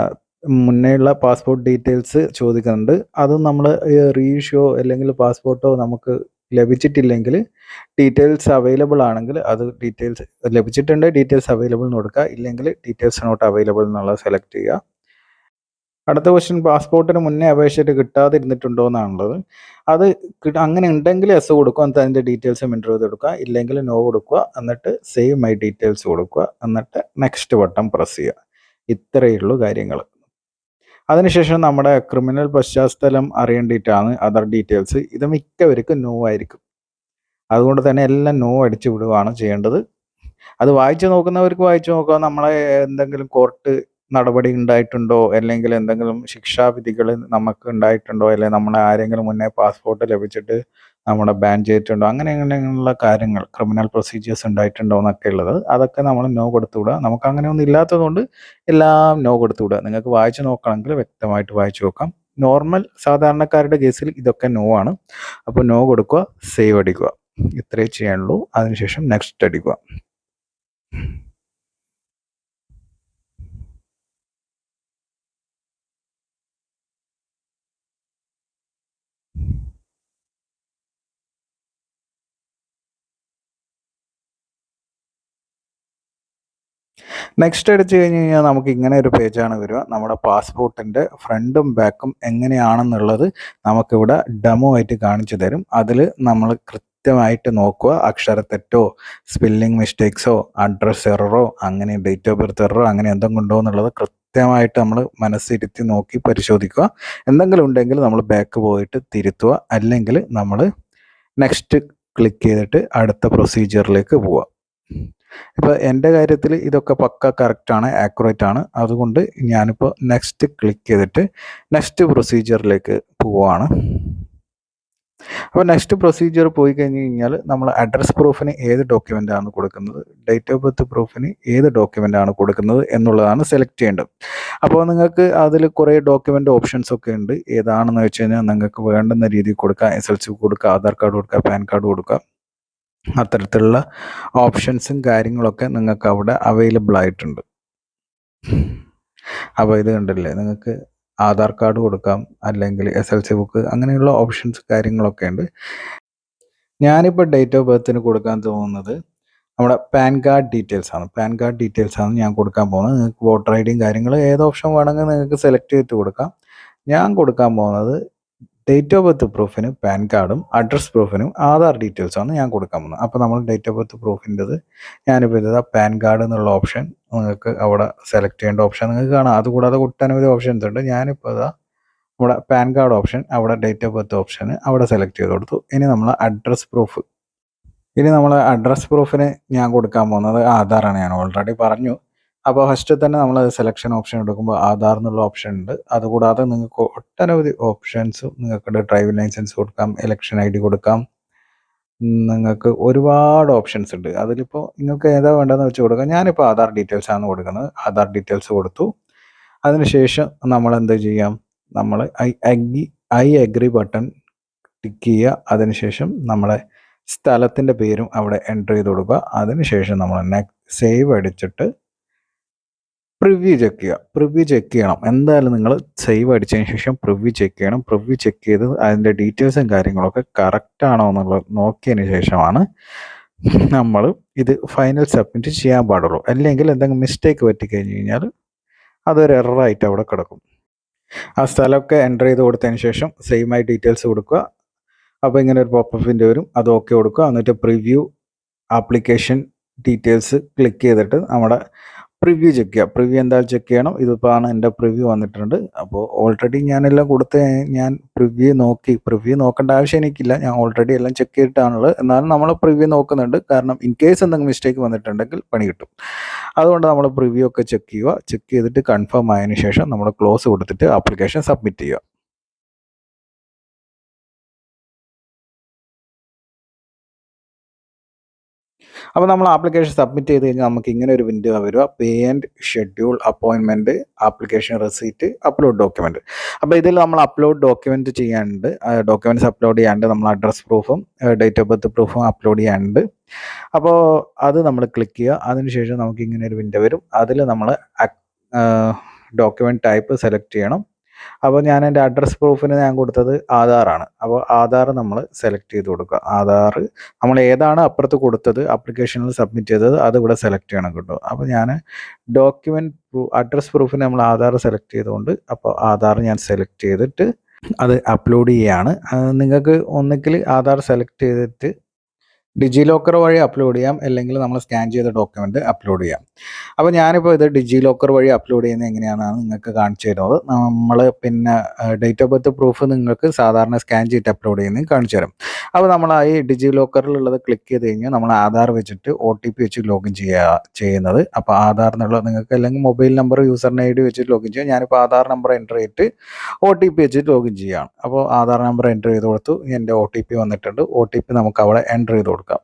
മുന്നേയുള്ള പാസ്പോർട്ട് ഡീറ്റെയിൽസ് ചോദിക്കുന്നുണ്ട്. അത് നമ്മൾ റീഇഷ്യോ അല്ലെങ്കിൽ പാസ്പോർട്ടോ നമുക്ക് ലഭിച്ചിട്ടില്ലെങ്കിൽ ഡീറ്റെയിൽസ് അവൈലബിൾ ആണെങ്കിൽ അത് ഡീറ്റെയിൽസ് ലഭിച്ചിട്ടുണ്ട് ഡീറ്റെയിൽസ് അവൈലബിൾ എന്ന് കൊടുക്കുക. ഇല്ലെങ്കിൽ ഡീറ്റെയിൽസ് നോട്ട് അവൈലബിൾ എന്നുള്ളത് സെലക്ട് ചെയ്യുക. അടുത്ത ക്വസ്റ്റ്യൻ പാസ്പോർട്ടിന് മുന്നേ അപേക്ഷിച്ചിട്ട് കിട്ടാതിരുന്നിട്ടുണ്ടോ എന്നാണുള്ളത് അത് അങ്ങനെ ഉണ്ടെങ്കിൽ എസ് കൊടുക്കുക. എന്നിട്ട് അതിന്റെ ഡീറ്റെയിൽസ് എന്റർ ചെയ്ത് കൊടുക്കുക. ഇല്ലെങ്കിൽ നോ കൊടുക്കുക. എന്നിട്ട് സേവ് മൈ ഡീറ്റെയിൽസ് കൊടുക്കുക. എന്നിട്ട് നെക്സ്റ്റ് ബട്ടൺ പ്രസ് ചെയ്യുക. ഇത്രയേ ഉള്ളൂ കാര്യങ്ങൾ. അതിനുശേഷം നമ്മുടെ ക്രിമിനൽ പശ്ചാത്തലം അറിയേണ്ടിയിട്ടാണ് അതർ ഡീറ്റെയിൽസ് ഇത് മിക്കവർക്കും നോ ആയിരിക്കും. അതുകൊണ്ട് തന്നെ എല്ലാം നോ അടിച്ചു വിടുകയാണ് ചെയ്യേണ്ടത്. അത് വായിച്ചു നോക്കുന്നവർക്ക് വായിച്ചു നോക്കാം. നമ്മളെ എന്തെങ്കിലും കോർട്ട് നടപടി ഉണ്ടായിട്ടുണ്ടോ? അല്ലെങ്കിൽ എന്തെങ്കിലും ശിക്ഷാവിധികൾ നമുക്ക് ഉണ്ടായിട്ടുണ്ടോ? അല്ലെങ്കിൽ നമ്മളെ ആരെങ്കിലും മുന്നേ പാസ്പോർട്ട് ലഭിച്ചിട്ട് നമ്മുടെ ബാൻ ചെയ്തിട്ടുണ്ടോ? അങ്ങനെ അങ്ങനെയുള്ള കാര്യങ്ങൾ ക്രിമിനൽ പ്രൊസീജിയേഴ്സ് ഉണ്ടായിട്ടുണ്ടോ എന്നൊക്കെ ഉള്ളത് അതൊക്കെ നമ്മൾ നോ കൊടുത്തുവിടുക നമുക്ക് അങ്ങനെ ഒന്നും ഇല്ലാത്തതുകൊണ്ട് എല്ലാം നോ കൊടുത്തുവിടുക നിങ്ങൾക്ക് വായിച്ചു നോക്കണമെങ്കിൽ വ്യക്തമായിട്ട് വായിച്ചു നോക്കാം. നോർമൽ സാധാരണക്കാരുടെ കേസിൽ ഇതൊക്കെ നോ ആണ്. അപ്പോൾ നോ കൊടുക്കുക സേവ് അടിക്കുക. ഇത്രയേ ചെയ്യാനുള്ളൂ. അതിനുശേഷം നെക്സ്റ്റ് അടിക്കുക. നെക്സ്റ്റ് അടിച്ച് കഴിഞ്ഞ് കഴിഞ്ഞാൽ നമുക്ക് ഇങ്ങനെ ഒരു പേജാണ് വരിക. നമ്മുടെ പാസ്പോർട്ടിന്റെ ഫ്രണ്ടും ബാക്കും എങ്ങനെയാണെന്നുള്ളത് നമുക്കിവിടെ ഡെമോ ആയിട്ട് കാണിച്ചു തരും. അതിൽ നമ്മൾ കൃത്യമായിട്ട് നോക്കുക. അക്ഷരത്തെറ്റോ സ്പെല്ലിംഗ് മിസ്റ്റേക്സോ അഡ്രസ് എററോ അങ്ങനെ ഡേറ്റ് ഓഫ് ബർത്ത് എററോ അങ്ങനെ എന്തെങ്കിലും ഉണ്ടോ എന്നുള്ളത് കൃത്യമായിട്ട് നമ്മൾ മനസ്സിരുത്തി നോക്കി പരിശോധിക്കുക. എന്തെങ്കിലും ഉണ്ടെങ്കിൽ നമ്മൾ ബാക്ക് പോയിട്ട് തിരുത്തുക. അല്ലെങ്കിൽ നമ്മൾ നെക്സ്റ്റ് ക്ലിക്ക് ചെയ്തിട്ട് അടുത്ത പ്രൊസീജിയറിലേക്ക് പോവുക. ഇപ്പോൾ എന്റെ കാര്യത്തിൽ ഇതൊക്കെ പക്ക കറക്റ്റ് ആണ് ആക്യുറേറ്റ് ആണ്. അതുകൊണ്ട് ഞാനിപ്പോൾ നെക്സ്റ്റ് ക്ലിക്ക് ചെയ്തിട്ട് നെക്സ്റ്റ് പ്രൊസീജിയറിലേക്ക് പോവുകയാണ് അപ്പോൾ നെക്സ്റ്റ് പ്രൊസീജിയർ പോയി കഴിഞ്ഞ് കഴിഞ്ഞാൽ നമ്മൾ അഡ്രസ് പ്രൂഫിന് ഏത് ഡോക്യുമെന്റ് ആണ് കൊടുക്കുന്നത് ഡേറ്റ് ഓഫ് ബർത്ത് പ്രൂഫിന് ഏത് ഡോക്യുമെന്റ് ആണ് കൊടുക്കുന്നത് എന്നുള്ളതാണ് സെലക്ട് ചെയ്യേണ്ടത്. അപ്പോൾ നിങ്ങൾക്ക് അതിൽ കുറേ ഡോക്യുമെന്റ് ഓപ്ഷൻസ് ഒക്കെ ഉണ്ട്. ഏതാണെന്ന് വെച്ച് കഴിഞ്ഞാൽ നിങ്ങൾക്ക് വേണ്ടുന്ന രീതിയിൽ കൊടുക്കാം. എസ് എൽ സി കൊടുക്കുക ആധാർ കാർഡ് കൊടുക്കുക പാൻ കാർഡ് കൊടുക്കുക അത്തരത്തിലുള്ള ഓപ്ഷൻസും കാര്യങ്ങളൊക്കെ നിങ്ങൾക്ക് അവിടെ അവൈലബിൾ ആയിട്ടുണ്ട്. അപ്പോൾ ഇത് കണ്ടില്ലേ നിങ്ങൾക്ക് ആധാർ കാർഡ് കൊടുക്കാം അല്ലെങ്കിൽ എസ് എൽ സി ബുക്ക് അങ്ങനെയുള്ള ഓപ്ഷൻസ് കാര്യങ്ങളൊക്കെ ഉണ്ട്. ഞാനിപ്പോൾ ഡേറ്റ് ഓഫ് ബർത്തിന് കൊടുക്കാൻ തോന്നുന്നത് നമ്മുടെ പാൻ കാർഡ് ഡീറ്റെയിൽസ് ആണ്. പാൻ കാർഡ് ഡീറ്റെയിൽസ് ആണ് ഞാൻ കൊടുക്കാൻ പോകുന്നത്. നിങ്ങൾക്ക് വോട്ടർ ഐ ഡിയും കാര്യങ്ങൾ ഏത് ഓപ്ഷൻ വേണമെങ്കിൽ നിങ്ങൾക്ക് സെലക്ട് ചെയ്തിട്ട് കൊടുക്കാം. ഞാൻ കൊടുക്കാൻ പോകുന്നത് ഡേറ്റ് ഓഫ് ബർത്ത് പ്രൂഫിന് പാൻ കാർഡും അഡ്രസ് പ്രൂഫിനും ആധാർ ഡീറ്റെയിൽസാണ് ഞാൻ കൊടുക്കാൻ പോകുന്നത്. അപ്പോൾ നമ്മൾ ഡേറ്റ് ഓഫ് ബർത്ത് പ്രൂഫിന്റെത് ഞാനിപ്പോൾ ഇതാ പാൻ കാർഡ് എന്നുള്ള ഓപ്ഷൻ നിങ്ങൾക്ക് അവിടെ സെലക്ട് ചെയ്യേണ്ട ഓപ്ഷൻ നിങ്ങൾക്ക് കാണാം. അതുകൂടാതെ ഒട്ടനവധി ഓപ്ഷൻസ് ഉണ്ട്. ഞാനിപ്പോൾ ഇതാ നമ്മുടെ പാൻ കാർഡ് ഓപ്ഷൻ അവിടെ ഡേറ്റ് ഓഫ് ബർത്ത് ഓപ്ഷൻ അവിടെ സെലക്ട് ചെയ്ത് കൊടുത്തു. ഇനി നമ്മൾ അഡ്രസ് പ്രൂഫ് ഇനി നമ്മൾ അഡ്രസ് പ്രൂഫിന് ഞാൻ കൊടുക്കാൻ പോകുന്നത് ആധാറാണ്. ഞാൻ ഓൾറെഡി പറഞ്ഞു. അപ്പോൾ ഫസ്റ്റ് തന്നെ നമ്മൾ സെലക്ഷൻ ഓപ്ഷൻ എടുക്കുമ്പോൾ ആധാർ എന്നുള്ള ഓപ്ഷൻ ഉണ്ട്. അതുകൂടാതെ നിങ്ങൾക്ക് ഒട്ടനവധി ഓപ്ഷൻസും നിങ്ങൾക്ക് ഡ്രൈവിംഗ് ലൈസൻസ് കൊടുക്കാം ഇലക്ഷൻ ഐ ഡി കൊടുക്കാം. നിങ്ങൾക്ക് ഒരുപാട് ഓപ്ഷൻസ് ഉണ്ട്. അതിലിപ്പോൾ നിങ്ങൾക്ക് ഏതാ വേണ്ടതെന്ന് വെച്ച് കൊടുക്കാം. ഞാനിപ്പോൾ ആധാർ ഡീറ്റെയിൽസ് ആണ് കൊടുക്കുന്നത്. ആധാർ ഡീറ്റെയിൽസ് കൊടുത്തു. അതിനുശേഷം നമ്മൾ എന്ത് ചെയ്യാം? നമ്മൾ I agree I agree button tick ചെയ്യുക. അതിനുശേഷം നമ്മളെ സ്ഥലത്തിന്റെ പേരും അവിടെ എന്റർ ചെയ്ത് കൊടുക്കുക. അതിനുശേഷം നമ്മൾ നെക്സ്റ്റ് സേവ് അടിച്ചിട്ട് പ്രിവ്യൂ ചെക്ക് ചെയ്യുക. പ്രിവ്യൂ ചെക്ക് ചെയ്യണം. എന്തായാലും നിങ്ങൾ സേവ് അടിച്ചതിന് ശേഷം പ്രിവ്യൂ ചെക്ക് ചെയ്യണം. പ്രിവ്യൂ ചെക്ക് ചെയ്ത് അതിന്റെ ഡീറ്റെയിൽസും കാര്യങ്ങളൊക്കെ കറക്റ്റ് ആണോ എന്നുള്ളത് നോക്കിയതിന് ശേഷമാണ് നമ്മൾ ഇത് ഫൈനൽ സബ്മിറ്റ് ചെയ്യാൻ പാടുള്ളൂ. അല്ലെങ്കിൽ എന്തെങ്കിലും മിസ്റ്റേക്ക് പറ്റിക്കഴിഞ്ഞ് കഴിഞ്ഞാൽ അതൊരു എററായിട്ട് അവിടെ കിടക്കും. ആ സ്ഥലമൊക്കെ എന്റർ ചെയ്ത് കൊടുത്തതിന് ശേഷം സെയിം ആയി ഡീറ്റെയിൽസ് കൊടുക്കുക. അപ്പോൾ ഇങ്ങനെ ഒരു പോപ്പപ്പിന്റെ വരും. അത് ഓക്കെ കൊടുക്കുക. എന്നിട്ട് പ്രിവ്യൂ ആപ്ലിക്കേഷൻ ഡീറ്റെയിൽസ് ക്ലിക്ക് ചെയ്തിട്ട് നമ്മുടെ പ്രിവ്യൂ ചെക്ക് ചെയ്യാം. പ്രിവ്യൂ എന്താ ചെക്ക് ചെയ്യണം? ഇതിപ്പോൾ ആണ് എന്റെ പ്രിവ്യൂ വന്നിട്ടുണ്ട്. അപ്പോൾ ഓൾറെഡി ഞാനെല്ലാം കൊടുത്ത് ഞാൻ പ്രിവ്യൂ നോക്കി. പ്രിവ്യൂ നോക്കേണ്ട ആവശ്യം എനിക്കില്ല. ഞാൻ ഓൾറെഡി എല്ലാം ചെക്ക് ചെയ്തിട്ടാണുള്ളത്. എന്നാലും നമ്മൾ പ്രിവ്യൂ നോക്കുന്നുണ്ട്. കാരണം ഇൻ കേസ് എന്തെങ്കിലും മിസ്റ്റേക്ക് വന്നിട്ടുണ്ടെങ്കിൽ പണി കിട്ടും. അതുകൊണ്ട് നമ്മൾ പ്രിവ്യൂ ഒക്കെ ചെക്ക് ചെയ്യുക. ചെക്ക് ചെയ്തിട്ട് കൺഫേം ആയതിനു ശേഷം നമ്മൾ ക്ലോസ് കൊടുത്തിട്ട് ആപ്ലിക്കേഷൻ സബ്മിറ്റ് ചെയ്യുക. അപ്പോൾ നമ്മൾ ആപ്ലിക്കേഷൻ സബ്മിറ്റ് ചെയ്ത് കഴിഞ്ഞാൽ നമുക്ക് ഇങ്ങനെ ഒരു വിൻഡോ വരിക. പേ ആൻഡ് ഷെഡ്യൂൾ അപ്പോയിൻമെന്റ് ആപ്ലിക്കേഷൻ റെസീറ്റ് അപ്ലോഡ് ഡോക്യുമെന്റ് അപ്പോൾ ഇതിൽ നമ്മൾ അപ്ലോഡ് ഡോക്യുമെന്റ് ചെയ്യാണ്ട് ഡോക്യുമെന്റ്സ് അപ്ലോഡ് ചെയ്യാണ്ട് നമ്മൾ അഡ്രസ് പ്രൂഫും ഡേറ്റ് ഓഫ് ബർത്ത് പ്രൂഫും അപ്ലോഡ് ചെയ്യാണ്ട് അപ്പോൾ അത് നമ്മൾ ക്ലിക്ക് ചെയ്യുക. അതിനുശേഷം നമുക്ക് ഇങ്ങനെ ഒരു വിൻഡോ വരും. അതിൽ നമ്മൾ ഡോക്യുമെന്റ് ടൈപ്പ് സെലക്ട് ചെയ്യണം. അപ്പോൾ ഞാൻ എന്റെ അഡ്രസ് പ്രൂഫിന് ഞാൻ കൊടുത്തത് ആധാറാണ് അപ്പോൾ ആധാർ നമ്മൾ സെലക്ട് ചെയ്ത് കൊടുക്കുക. ആധാർ നമ്മൾ ഏതാണ് അപ്പുറത്ത് കൊടുത്തത് ആപ്ലിക്കേഷനിൽ സബ്മിറ്റ് ചെയ്തത് അത് ഇവിടെ സെലക്ട് ചെയ്യണം കേട്ടോ. അപ്പോൾ ഞാൻ ഡോക്യുമെന്റ് അഡ്രസ് പ്രൂഫിന് നമ്മൾ ആധാർ സെലക്ട് ചെയ്തുകൊണ്ട് അപ്പോൾ ആധാർ ഞാൻ സെലക്ട് ചെയ്തിട്ട് അത് അപ്ലോഡ് ചെയ്യുകയാണ് നിങ്ങൾക്ക് ഒന്നുകിൽ ആധാർ സെലക്ട് ചെയ്തിട്ട് ഡിജി ലോക്കർ വഴി അപ്ലോഡ് ചെയ്യാം. അല്ലെങ്കിൽ നമ്മൾ സ്കാൻ ചെയ്ത ഡോക്യുമെന്റ് അപ്ലോഡ് ചെയ്യാം. അപ്പോൾ ഞാനിപ്പോൾ ഇത് ഡിജി ലോക്കർ വഴി അപ്ലോഡ് ചെയ്യുന്നത് എങ്ങനെയാണെന്നാണ് നിങ്ങൾക്ക് കാണിച്ചു തരുന്നത്. നമ്മൾ പിന്നെ ഡേറ്റ് ഓഫ് ബർത്ത് പ്രൂഫ് നിങ്ങൾക്ക് സാധാരണ സ്കാൻ ചെയ്തിട്ട് അപ്ലോഡ് ചെയ്യുന്നത് കാണിച്ചു തരാം. അപ്പോൾ നമ്മൾ ഈ ഡിജി ലോക്കറിലുള്ളത് ക്ലിക്ക് ചെയ്ത് കഴിഞ്ഞാൽ നമ്മൾ ആധാർ വെച്ചിട്ട് ഒ ടി പി വെച്ച് ലോഗിൻ ചെയ്യുക ചെയ്യുന്നത്. അപ്പോൾ ആധാർ എന്നുള്ള നിങ്ങൾക്ക് അല്ലെങ്കിൽ മൊബൈൽ നമ്പർ യൂസറിന് ഐ ഡി വെച്ചിട്ട് ലോഗിൻ ചെയ്യാം. ഞാനിപ്പോൾ ആധാർ നമ്പർ എന്റർ ചെയ്തിട്ട് ഒ ടി പി വെച്ചിട്ട് ലോഗിൻ ചെയ്യുകയാണ് അപ്പോൾ ആധാർ നമ്പർ എന്റർ ചെയ്ത് കൊടുത്തു. എന്റെ ഒ ടി പി വന്നിട്ടുണ്ട്. ഒ ടി പി നമുക്ക് അവിടെ എന്റർ ചെയ്ത് കൊടുക്കാം.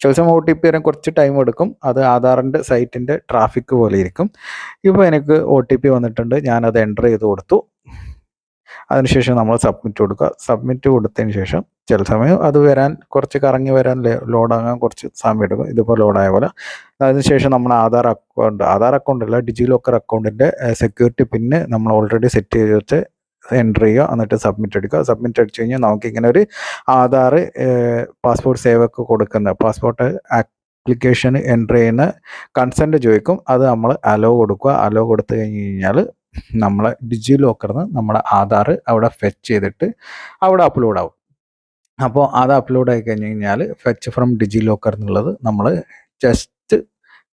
ചില സമയം ഒ ടി പി വരാൻ കുറച്ച് ടൈം എടുക്കും. അത് ആധാറിന്റെ സൈറ്റിന്റെ ട്രാഫിക് പോലെ ഇരിക്കും. ഇപ്പോൾ എനിക്ക് ഒ ടി പി വന്നിട്ടുണ്ട്. ഞാനത് എന്റർ ചെയ്ത് കൊടുത്തു. അതിനുശേഷം നമ്മൾ സബ്മിറ്റ് കൊടുക്കുക. സബ്മിറ്റ് കൊടുത്തതിന് ശേഷം ചില സമയം അത് വരാൻ കുറച്ച് കറങ്ങി വരാൻ ലോഡാകാൻ കുറച്ച് സമയം എടുക്കും. ഇതിപ്പോൾ ലോഡായ പോലെ. അതിനുശേഷം നമ്മൾ ആധാർ അക്കൗണ്ട് ആധാർ അക്കൗണ്ട് അല്ല ഡിജി ലോക്കർ അക്കൗണ്ടിന്റെ സെക്യൂരിറ്റി പിന്ന് നമ്മൾ ഓൾറെഡി സെറ്റ് ചെയ്ത് വെച്ച് എന്റർ ചെയ്യുക. എന്നിട്ട് സബ്മിറ്റ് എടുക്കുക. സബ്മിറ്റ് അടിച്ചു കഴിഞ്ഞാൽ നമുക്ക് ഇങ്ങനെ ഒരു ആധാർ പാസ്പോർട്ട് സേവക്ക് കൊടുക്കുന്ന പാസ്പോർട്ട് ആപ്ലിക്കേഷൻ എന്റർ ചെയ്യുന്ന കൺസെന്റ് ചോദിക്കും. അത് നമ്മൾ അലോ കൊടുക്കുക. അലോ കൊടുത്തു കഴിഞ്ഞ് കഴിഞ്ഞാൽ നമ്മളെ ഡിജി ലോക്കറിൽ നിന്ന് നമ്മുടെ ആധാർ അവിടെ ഫെച്ച് ചെയ്തിട്ട് അവിടെ അപ്ലോഡ് ആവും. അപ്പോൾ അത് അപ്ലോഡ് ആയി കഴിഞ്ഞ് കഴിഞ്ഞാൽ ഫെച്ച് ഫ്രം ഡിജി ലോക്കർ എന്നുള്ളത് നമ്മൾ ജസ്റ്റ്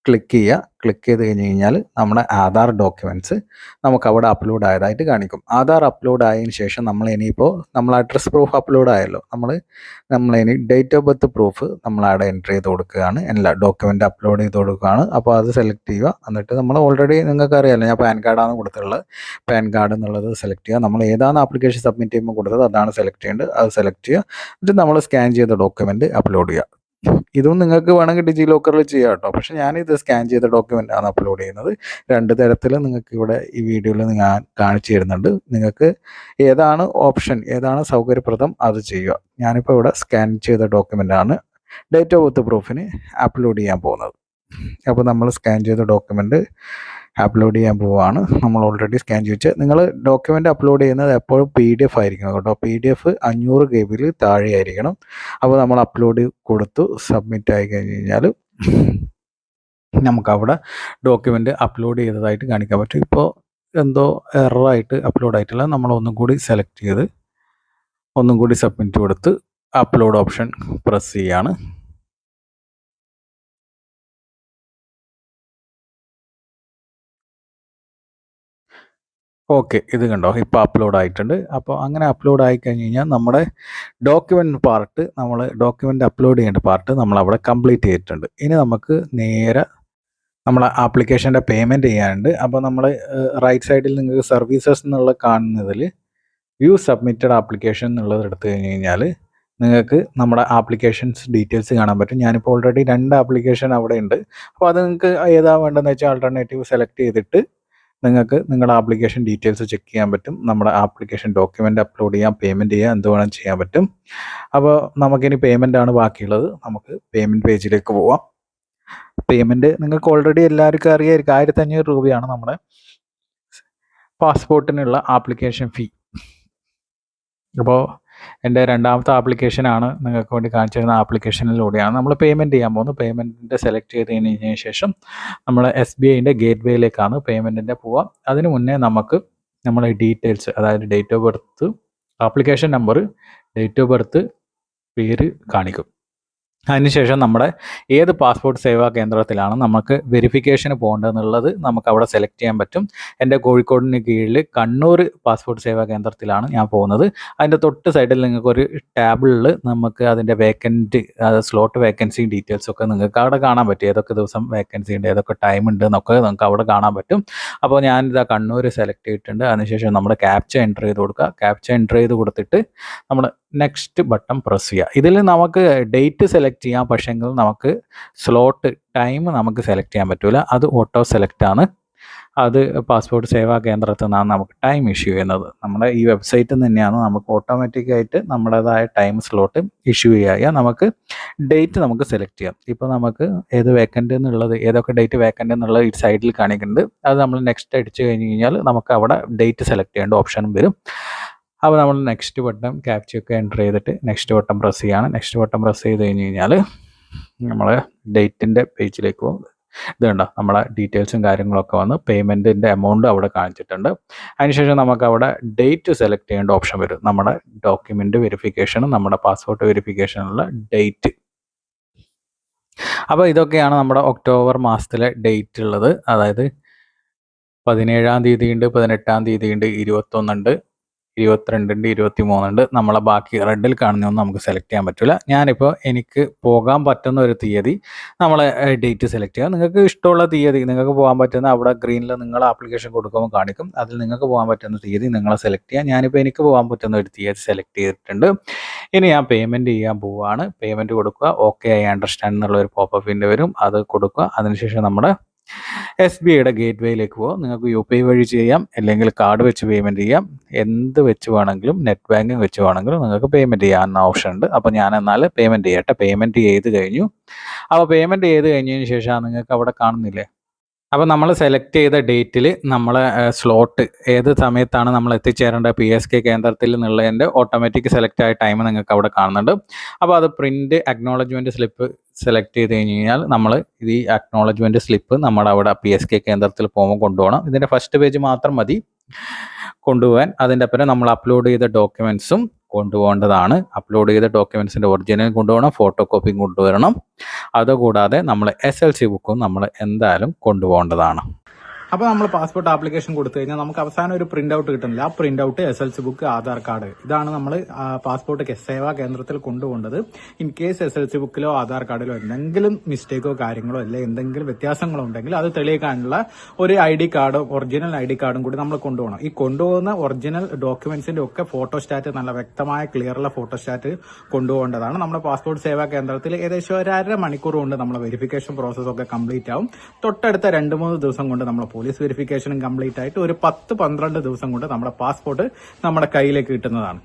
ക്ലിക്ക് ചെയ്യുക. ക്ലിക്ക് ചെയ്ത് കഴിഞ്ഞ് കഴിഞ്ഞാൽ നമ്മുടെ ആധാർ ഡോക്യുമെന്റ്സ് നമുക്ക് അവിടെ അപ്ലോഡ് ആയതായിട്ട് കാണിക്കും. ആധാർ അപ്ലോഡ് ആയതിനു ശേഷം നമ്മൾ ഇനിയിപ്പോൾ നമ്മൾ അഡ്രസ് പ്രൂഫ് അപ്ലോഡ് ആയല്ലോ. നമ്മൾ നമ്മൾ ഇനി ഡേറ്റ് ഓഫ് ബർത്ത് പ്രൂഫ് നമ്മൾ അവിടെ എന്റർ ചെയ്ത് കൊടുക്കുകയാണ്. എല്ലാ ഡോക്യുമെന്റ് അപ്ലോഡ് ചെയ്ത് കൊടുക്കുകയാണ്. അപ്പോൾ അത് സെലക്ട് ചെയ്യുക. എന്നിട്ട് നമ്മൾ ഓൾറെഡി നിങ്ങൾക്ക് അറിയാമല്ലോ ഞാൻ പാൻ കാർഡാണ് കൊടുത്തിട്ടുള്ളത്. പാൻ കാർഡ് എന്നുള്ളത് സെലക്ട് ചെയ്യുക. നമ്മൾ ഏതാണ് ആപ്ലിക്കേഷൻ സബ്മിറ്റ് ചെയ്യുമ്പോൾ കൊടുത്തത് അതാണ് സെലക്ട് ചെയ്യേണ്ടത്. അത് സെലക്ട് ചെയ്യുക. എന്നിട്ട് നമ്മൾ സ്കാൻ ചെയ്ത ഡോക്യുമെന്റ് അപ്ലോഡ് ചെയ്യുക. ഇതും നിങ്ങൾക്ക് വേണമെങ്കിൽ ഡിജി ലോക്കറിൽ ചെയ്യാം കേട്ടോ. പക്ഷെ ഞാനിത് സ്കാൻ ചെയ്ത ഡോക്യുമെന്റ് ആണ് അപ്ലോഡ് ചെയ്യുന്നത്. രണ്ട് തരത്തിൽ നിങ്ങൾക്ക് ഇവിടെ ഈ വീഡിയോയിൽ ഞാൻ കാണിച്ചു തരുന്നുണ്ട്. നിങ്ങൾക്ക് ഏതാണ് ഓപ്ഷൻ ഏതാണ് സൗകര്യപ്രദം അത് ചെയ്യുക. ഞാനിപ്പോൾ ഇവിടെ സ്കാൻ ചെയ്ത ഡോക്യുമെന്റ് ആണ് ഡേറ്റ് ഓഫ് ബർത്ത് പ്രൂഫിന് അപ്ലോഡ് ചെയ്യാൻ പോകുന്നത്. അപ്പോൾ നമ്മൾ സ്കാൻ ചെയ്ത ഡോക്യുമെന്റ് അപ്ലോഡ് ചെയ്യാൻ പോവുകയാണ് നമ്മൾ ഓൾറെഡി സ്കാൻ ചെയ്ത് നിങ്ങൾ ഡോക്യുമെന്റ് അപ്ലോഡ് ചെയ്യുന്നത് എപ്പോഴും പി ഡി എഫ് ആയിരിക്കണം കേട്ടോ. പി ഡി എഫ് അഞ്ഞൂറ് കെ ബിയിൽ താഴെ ആയിരിക്കണം അപ്പോൾ നമ്മൾ അപ്ലോഡ് കൊടുത്തു സബ്മിറ്റ് ആയി കഴിഞ്ഞ് കഴിഞ്ഞാൽ നമുക്കവിടെ ഡോക്യുമെന്റ് അപ്ലോഡ് ചെയ്തതായിട്ട് കാണിക്കാൻ പറ്റും. ഇപ്പോൾ എന്തോ എററായിട്ട് അപ്ലോഡ് ആയിട്ടില്ല. നമ്മൾ ഒന്നും കൂടി സെലക്ട് ചെയ്ത് ഒന്നും കൂടി സബ്മിറ്റ് കൊടുത്ത് അപ്ലോഡ് ഓപ്ഷൻ പ്രസ് ചെയ്യാണ്. ഓക്കെ ഇത് കണ്ടോ? ഇപ്പോൾ അപ്ലോഡ് ആയിട്ടുണ്ട്. അപ്പോൾ അങ്ങനെ അപ്ലോഡ് ആയി കഴിഞ്ഞ് കഴിഞ്ഞാൽ നമ്മുടെ ഡോക്യുമെന്റ് പാർട്ട് നമ്മൾ ഡോക്യുമെന്റ് അപ്ലോഡ് ചെയ്യേണ്ട പാർട്ട് നമ്മൾ അവിടെ കംപ്ലീറ്റ് ചെയ്തിട്ടുണ്ട്. ഇനി നമുക്ക് നേരെ നമ്മളെ ആപ്ലിക്കേഷന്റെ പേയ്മെന്റ് ചെയ്യാനുണ്ട്. അപ്പോൾ നമ്മൾ റൈറ്റ് സൈഡിൽ നിങ്ങൾക്ക് സർവീസസ് എന്നുള്ള കാണുന്നതിൽ വ്യൂ സബ്മിറ്റഡ് ആപ്ലിക്കേഷൻ എന്നുള്ളത് എടുത്തു കഴിഞ്ഞ് കഴിഞ്ഞാൽ നിങ്ങൾക്ക് നമ്മുടെ ആപ്ലിക്കേഷൻസ് ഡീറ്റെയിൽസ് കാണാൻ പറ്റും. ഞാനിപ്പോൾ ഓൾറെഡി രണ്ട് ആപ്ലിക്കേഷൻ അവിടെ ഉണ്ട്. അപ്പോൾ അത് നിങ്ങൾക്ക് ഏതാ വേണ്ടതെന്ന് വെച്ചാൽ ആൾട്ടർനേറ്റീവ് സെലക്ട് ചെയ്തിട്ട് നിങ്ങൾക്ക് നിങ്ങളുടെ ആപ്ലിക്കേഷൻ ഡീറ്റെയിൽസ് ചെക്ക് ചെയ്യാൻ പറ്റും. നമ്മുടെ ആപ്ലിക്കേഷൻ ഡോക്യുമെന്റ് അപ്ലോഡ് ചെയ്യാം പേയ്മെന്റ് ചെയ്യാം എന്ത് വേണം ചെയ്യാൻ പറ്റും. അപ്പോൾ നമുക്കിനി പേയ്മെന്റ് ആണ് ബാക്കിയുള്ളത്. നമുക്ക് പേയ്മെന്റ് പേജിലേക്ക് പോവാം. പേയ്മെന്റ് നിങ്ങൾക്ക് ഓൾറെഡി എല്ലാവർക്കും അറിയായിരിക്കും. ആയിരത്തി അഞ്ഞൂറ് രൂപയാണ് നമ്മുടെ പാസ്പോർട്ടിനുള്ള ആപ്ലിക്കേഷൻ ഫീ അപ്പോൾ എന്റെ രണ്ടാമത്തെ ആപ്ലിക്കേഷനാണ് നിങ്ങൾക്ക് വേണ്ടി കാണിച്ചു തരുന്ന ആപ്ലിക്കേഷനിലൂടെയാണ് നമ്മൾ പേയ്മെന്റ് ചെയ്യാൻ പോകുന്നത്. പേയ്മെന്റിന്റെ സെലക്ട് ചെയ്ത് കഴിഞ്ഞതിന് ശേഷം നമ്മൾ എസ് ബി ഐന്റെ ഗേറ്റ് വേയിലേക്കാണ് പേയ്മെന്റിന്റെ പോവുക. അതിന് മുന്നേ നമുക്ക് നമ്മളെ ഡീറ്റെയിൽസ് അതായത് date of birth application number date of birth പേര് കാണിക്കും. അതിനുശേഷം നമ്മുടെ ഏത് പാസ്പോർട്ട് സേവാ കേന്ദ്രത്തിലാണ് നമുക്ക് വെരിഫിക്കേഷന് പോകേണ്ടതെന്നുള്ളത് നമുക്ക് അവിടെ സെലക്ട് ചെയ്യാൻ പറ്റും. എന്റെ കോഴിക്കോടിന് കീഴിൽ കണ്ണൂർ പാസ്പോർട്ട് സേവാ കേന്ദ്രത്തിലാണ് ഞാൻ പോകുന്നത്. അതിന്റെ തൊട്ട് സൈഡിൽ നിങ്ങൾക്ക് ഒരു ടാബിളിൽ നമുക്ക് അതിന്റെ വേക്കന്റ് സ്ലോട്ട് വേക്കൻസി ഡീറ്റെയിൽസ് ഒക്കെ നിങ്ങൾക്ക് അവിടെ കാണാൻ പറ്റും. ഏതൊക്കെ ദിവസം വേക്കൻസി ഉണ്ട് ഏതൊക്കെ ടൈം ഉണ്ട് എന്നൊക്കെ നിങ്ങൾക്ക് അവിടെ കാണാൻ പറ്റും. അപ്പോൾ ഞാനിതാ കണ്ണൂർ സെലക്ട് ചെയ്തിട്ടുണ്ട്. അതിനുശേഷം നമ്മുടെ ക്യാപ്ച എന്റർ ചെയ്ത് കൊടുക്കുക. ക്യാപ്ച എന്റർ ചെയ്ത് കൊടുത്തിട്ട് നമ്മൾ നെക്സ്റ്റ് ബട്ടൺ പ്രസ് ചെയ്യുക. ഇതിൽ നമുക്ക് ഡേറ്റ് സെലക്ട് ചെയ്യാം. പക്ഷേങ്കിൽ നമുക്ക് സ്ലോട്ട് ടൈം നമുക്ക് സെലക്ട് ചെയ്യാൻ പറ്റില്ല അത് ഓട്ടോ സെലക്ട് ആണ്. അത് പാസ്പോർട്ട് സേവാ കേന്ദ്രത്തിൽ നിന്നാണ് നമുക്ക് ടൈം ഇഷ്യൂ ചെയ്യുന്നത്. നമ്മുടെ ഈ വെബ്സൈറ്റിൽ തന്നെയാണ് നമുക്ക് ഓട്ടോമാറ്റിക്കായിട്ട് നമ്മുടേതായ ടൈം സ്ലോട്ട് ഇഷ്യൂ ചെയ്യുക നമുക്ക് ഡേറ്റ് നമുക്ക് സെലക്ട് ചെയ്യാം. ഇപ്പോൾ നമുക്ക് ഏത് വേക്കന്റ് എന്നുള്ളത് ഏതൊക്കെ ഡേറ്റ് വേക്കന്റ് എന്നുള്ളത് ഈ സൈഡിൽ കാണിക്കുന്നുണ്ട്. അത് നമ്മൾ നെക്സ്റ്റ് അടിച്ച് കഴിഞ്ഞ് കഴിഞ്ഞാൽ നമുക്ക് അവിടെ ഡേറ്റ് സെലക്ട് ചെയ്യേണ്ട ഓപ്ഷനും വരും. അപ്പോൾ നമ്മൾ നെക്സ്റ്റ് ബട്ടൺ ക്യാപ്ചൊക്കെ എന്റർ ചെയ്തിട്ട് നെക്സ്റ്റ് ബട്ടൺ പ്രസ് ചെയ്യാണ്. നെക്സ്റ്റ് ബട്ടൺ പ്രസ് ചെയ്ത് കഴിഞ്ഞ് കഴിഞ്ഞാൽ നമ്മൾ ഡേറ്റിന്റെ പേജിലേക്ക് പോകും. ഇത് കണ്ടോ? നമ്മളെ ഡീറ്റെയിൽസും കാര്യങ്ങളൊക്കെ വന്ന് പേയ്മെന്റിന്റെ എമൗണ്ട് അവിടെ കാണിച്ചിട്ടുണ്ട്. അതിനുശേഷം നമുക്ക് അവിടെ ഡേറ്റ് സെലക്ട് ചെയ്യേണ്ട ഓപ്ഷൻ വരും. നമ്മുടെ ഡോക്യുമെന്റ് വെരിഫിക്കേഷനും നമ്മുടെ പാസ്പോർട്ട് വെരിഫിക്കേഷനുള്ള ഡേറ്റ് അപ്പോൾ ഇതൊക്കെയാണ് നമ്മുടെ ഒക്ടോബർ മാസത്തിലെ ഡേറ്റ് ഉള്ളത്. അതായത് പതിനേഴാം തീയതി ഉണ്ട് പതിനെട്ടാം തീയതി ഉണ്ട് ഇരുപത്തൊന്നുണ്ട്. ഇരുപത്തിരണ്ടുണ്ട് ഇരുപത്തി മൂന്നുണ്ട് നമ്മളെ ബാക്കി റെഡിൽ കാണുന്നൊന്നും നമുക്ക് സെലക്ട് ചെയ്യാൻ പറ്റില്ല ഞാനിപ്പോൾ എനിക്ക് പോകാൻ പറ്റുന്ന ഒരു തീയതി നമ്മളെ ഡേറ്റ് സെലക്ട് ചെയ്യുക നിങ്ങൾക്ക് ഇഷ്ടമുള്ള തീയതി നിങ്ങൾക്ക് പോകാൻ പറ്റുന്ന അവിടെ ഗ്രീനിൽ നിങ്ങൾ ആപ്ലിക്കേഷൻ കൊടുക്കുമ്പോൾ കാണിക്കും. അതിൽ നിങ്ങൾക്ക് പോകാൻ പറ്റുന്ന തീയതി നിങ്ങളെ സെലക്ട് ചെയ്യുക ഞാനിപ്പോൾ എനിക്ക് പോകാൻ പറ്റുന്ന ഒരു തീയതി സെലക്ട് ചെയ്തിട്ടുണ്ട്. ഇനി ഞാൻ പേയ്മെന്റ് ചെയ്യാൻ പോവുകയാണ് പേയ്മെന്റ് കൊടുക്കുക. ഓക്കെ ഐ അണ്ടർസ്റ്റാൻഡ് എന്നുള്ള ഒരു പോപ്പ് അപ്പിന്റെ വരും. അത് കൊടുക്കുക. അതിനുശേഷം നമ്മുടെ എസ് ബി ഐയുടെ ഗേറ്റ് വേയിലേക്ക് പോകും നിങ്ങൾക്ക് യു പി ഐ വഴി ചെയ്യാം അല്ലെങ്കിൽ കാർഡ് വെച്ച് പേയ്മെന്റ് ചെയ്യാം. എന്ത് വെച്ച് വേണമെങ്കിലും നെറ്റ് ബാങ്കിങ് വെച്ച് വേണമെങ്കിലും നിങ്ങൾക്ക് പേയ്മെന്റ് ചെയ്യാവുന്ന ഓപ്ഷൻ ഉണ്ട്. അപ്പോൾ ഞാൻ എന്നാൽ പേയ്മെന്റ് ചെയ്യട്ടെ. പേയ്മെന്റ് ചെയ്ത് കഴിഞ്ഞു. അപ്പോൾ പേയ്മെന്റ് ചെയ്ത് കഴിഞ്ഞതിന് ശേഷം നിങ്ങൾക്ക് അവിടെ കാണുന്നില്ലേ? അപ്പോൾ നമ്മൾ സെലക്ട് ചെയ്ത ഡേറ്റിൽ നമ്മൾ സ്ലോട്ട് ഏത് സമയത്താണ് നമ്മൾ എത്തിച്ചേരേണ്ടത്? പി എസ് കെ കേന്ദ്രത്തിൽ നിന്നുള്ളതിന്റെ ഓട്ടോമാറ്റിക് സെലക്ട് ആയ ടൈം നിങ്ങൾക്ക് അവിടെ കാണുന്നുണ്ട്. അപ്പോൾ അത് പ്രിന്റ് അക്നോളജ്മെന്റ് സ്ലിപ്പ് സെലക്ട് ചെയ്ത് കഴിഞ്ഞ് കഴിഞ്ഞാൽ നമ്മൾ ഈ അക്നോളജ്മെന്റ് സ്ലിപ്പ് നമ്മുടെ അവിടെ പി എസ് കെ കേന്ദ്രത്തിൽ പോകുമ്പോൾ കൊണ്ടുപോകണം. ഇതിന്റെ ഫസ്റ്റ് പേജ് മാത്രം മതി. കൊണ്ടുപോകാൻ. അതിന്റെ അപ്പുറം നമ്മൾ അപ്ലോഡ് ചെയ്ത ഡോക്യുമെൻസും കൊണ്ടുപോകേണ്ടതാണ്. അപ്ലോഡ് ചെയ്ത ഡോക്യുമെൻസിന്റെ ഒറിജിനൽ കൊണ്ടുപോകണം ഫോട്ടോ കോപ്പിയും കൊണ്ടുവരണം. അതുകൂടാതെ നമ്മൾ എസ് എൽ സി ബുക്കും നമ്മൾ എന്തായാലും കൊണ്ടുപോകേണ്ടതാണ്. അപ്പോൾ നമ്മൾ പാസ്പോർട്ട് ആപ്ലിക്കേഷൻ കൊടുത്തു കഴിഞ്ഞാൽ നമുക്ക് അവസാനം ഒരു പ്രിന്റ് ഔട്ട് കിട്ടുന്നില്ല. ആ print out S L C book Aadhaar card ഇതാണ് നമ്മൾ പാസ്പോർട്ട് സേവാ കേന്ദ്രത്തിൽ കൊണ്ടുപോകേണ്ടത് in case S L C ബുക്കിലോ Aadhaar കാർഡിലോ എന്തെങ്കിലും മിസ്റ്റേക്കോ കാര്യങ്ങളോ അല്ലെ എന്തെങ്കിലും വ്യത്യാസങ്ങളോ ഉണ്ടെങ്കിൽ അത് തെളിയിക്കാനുള്ള ഒരു ഐ ഡി കാർഡോ ഒറിജിനൽ ഐ ഡി കാർഡും കൂടി നമ്മൾ കൊണ്ടുപോകണം. ഈ കൊണ്ടുപോകുന്ന ഒറിജിനൽ ഡോക്യുമെന്റ്സിന്റെ ഒക്കെ ഫോട്ടോ സ്റ്റാറ്റ് നല്ല വ്യക്തമായ ക്ലിയർ ഉള്ള ഫോട്ടോ സ്റ്റാറ്റ് കൊണ്ടുപോകേണ്ടതാണ്. നമ്മുടെ പാസ്പോർട്ട് സേവാ കേന്ദ്രത്തിൽ ഏകദേശം ഒരു അര മണിക്കൂർ കൊണ്ട് നമ്മൾ വെരിഫിക്കേഷൻ പ്രോസസ്സൊക്കെ കംപ്ലീറ്റ് ആവും. തൊട്ടടുത്ത രണ്ട് മൂന്ന് ദിവസം കൊണ്ട് നമ്മൾ പോലീസ് വെരിഫിക്കേഷനും കംപ്ലീറ്റ് ആയിട്ട് ഒരു പത്ത് പന്ത്രണ്ട് ദിവസം കൊണ്ട് നമ്മുടെ പാസ്പോർട്ട് നമ്മുടെ കയ്യിലേക്ക് കിട്ടുന്നതാണ്.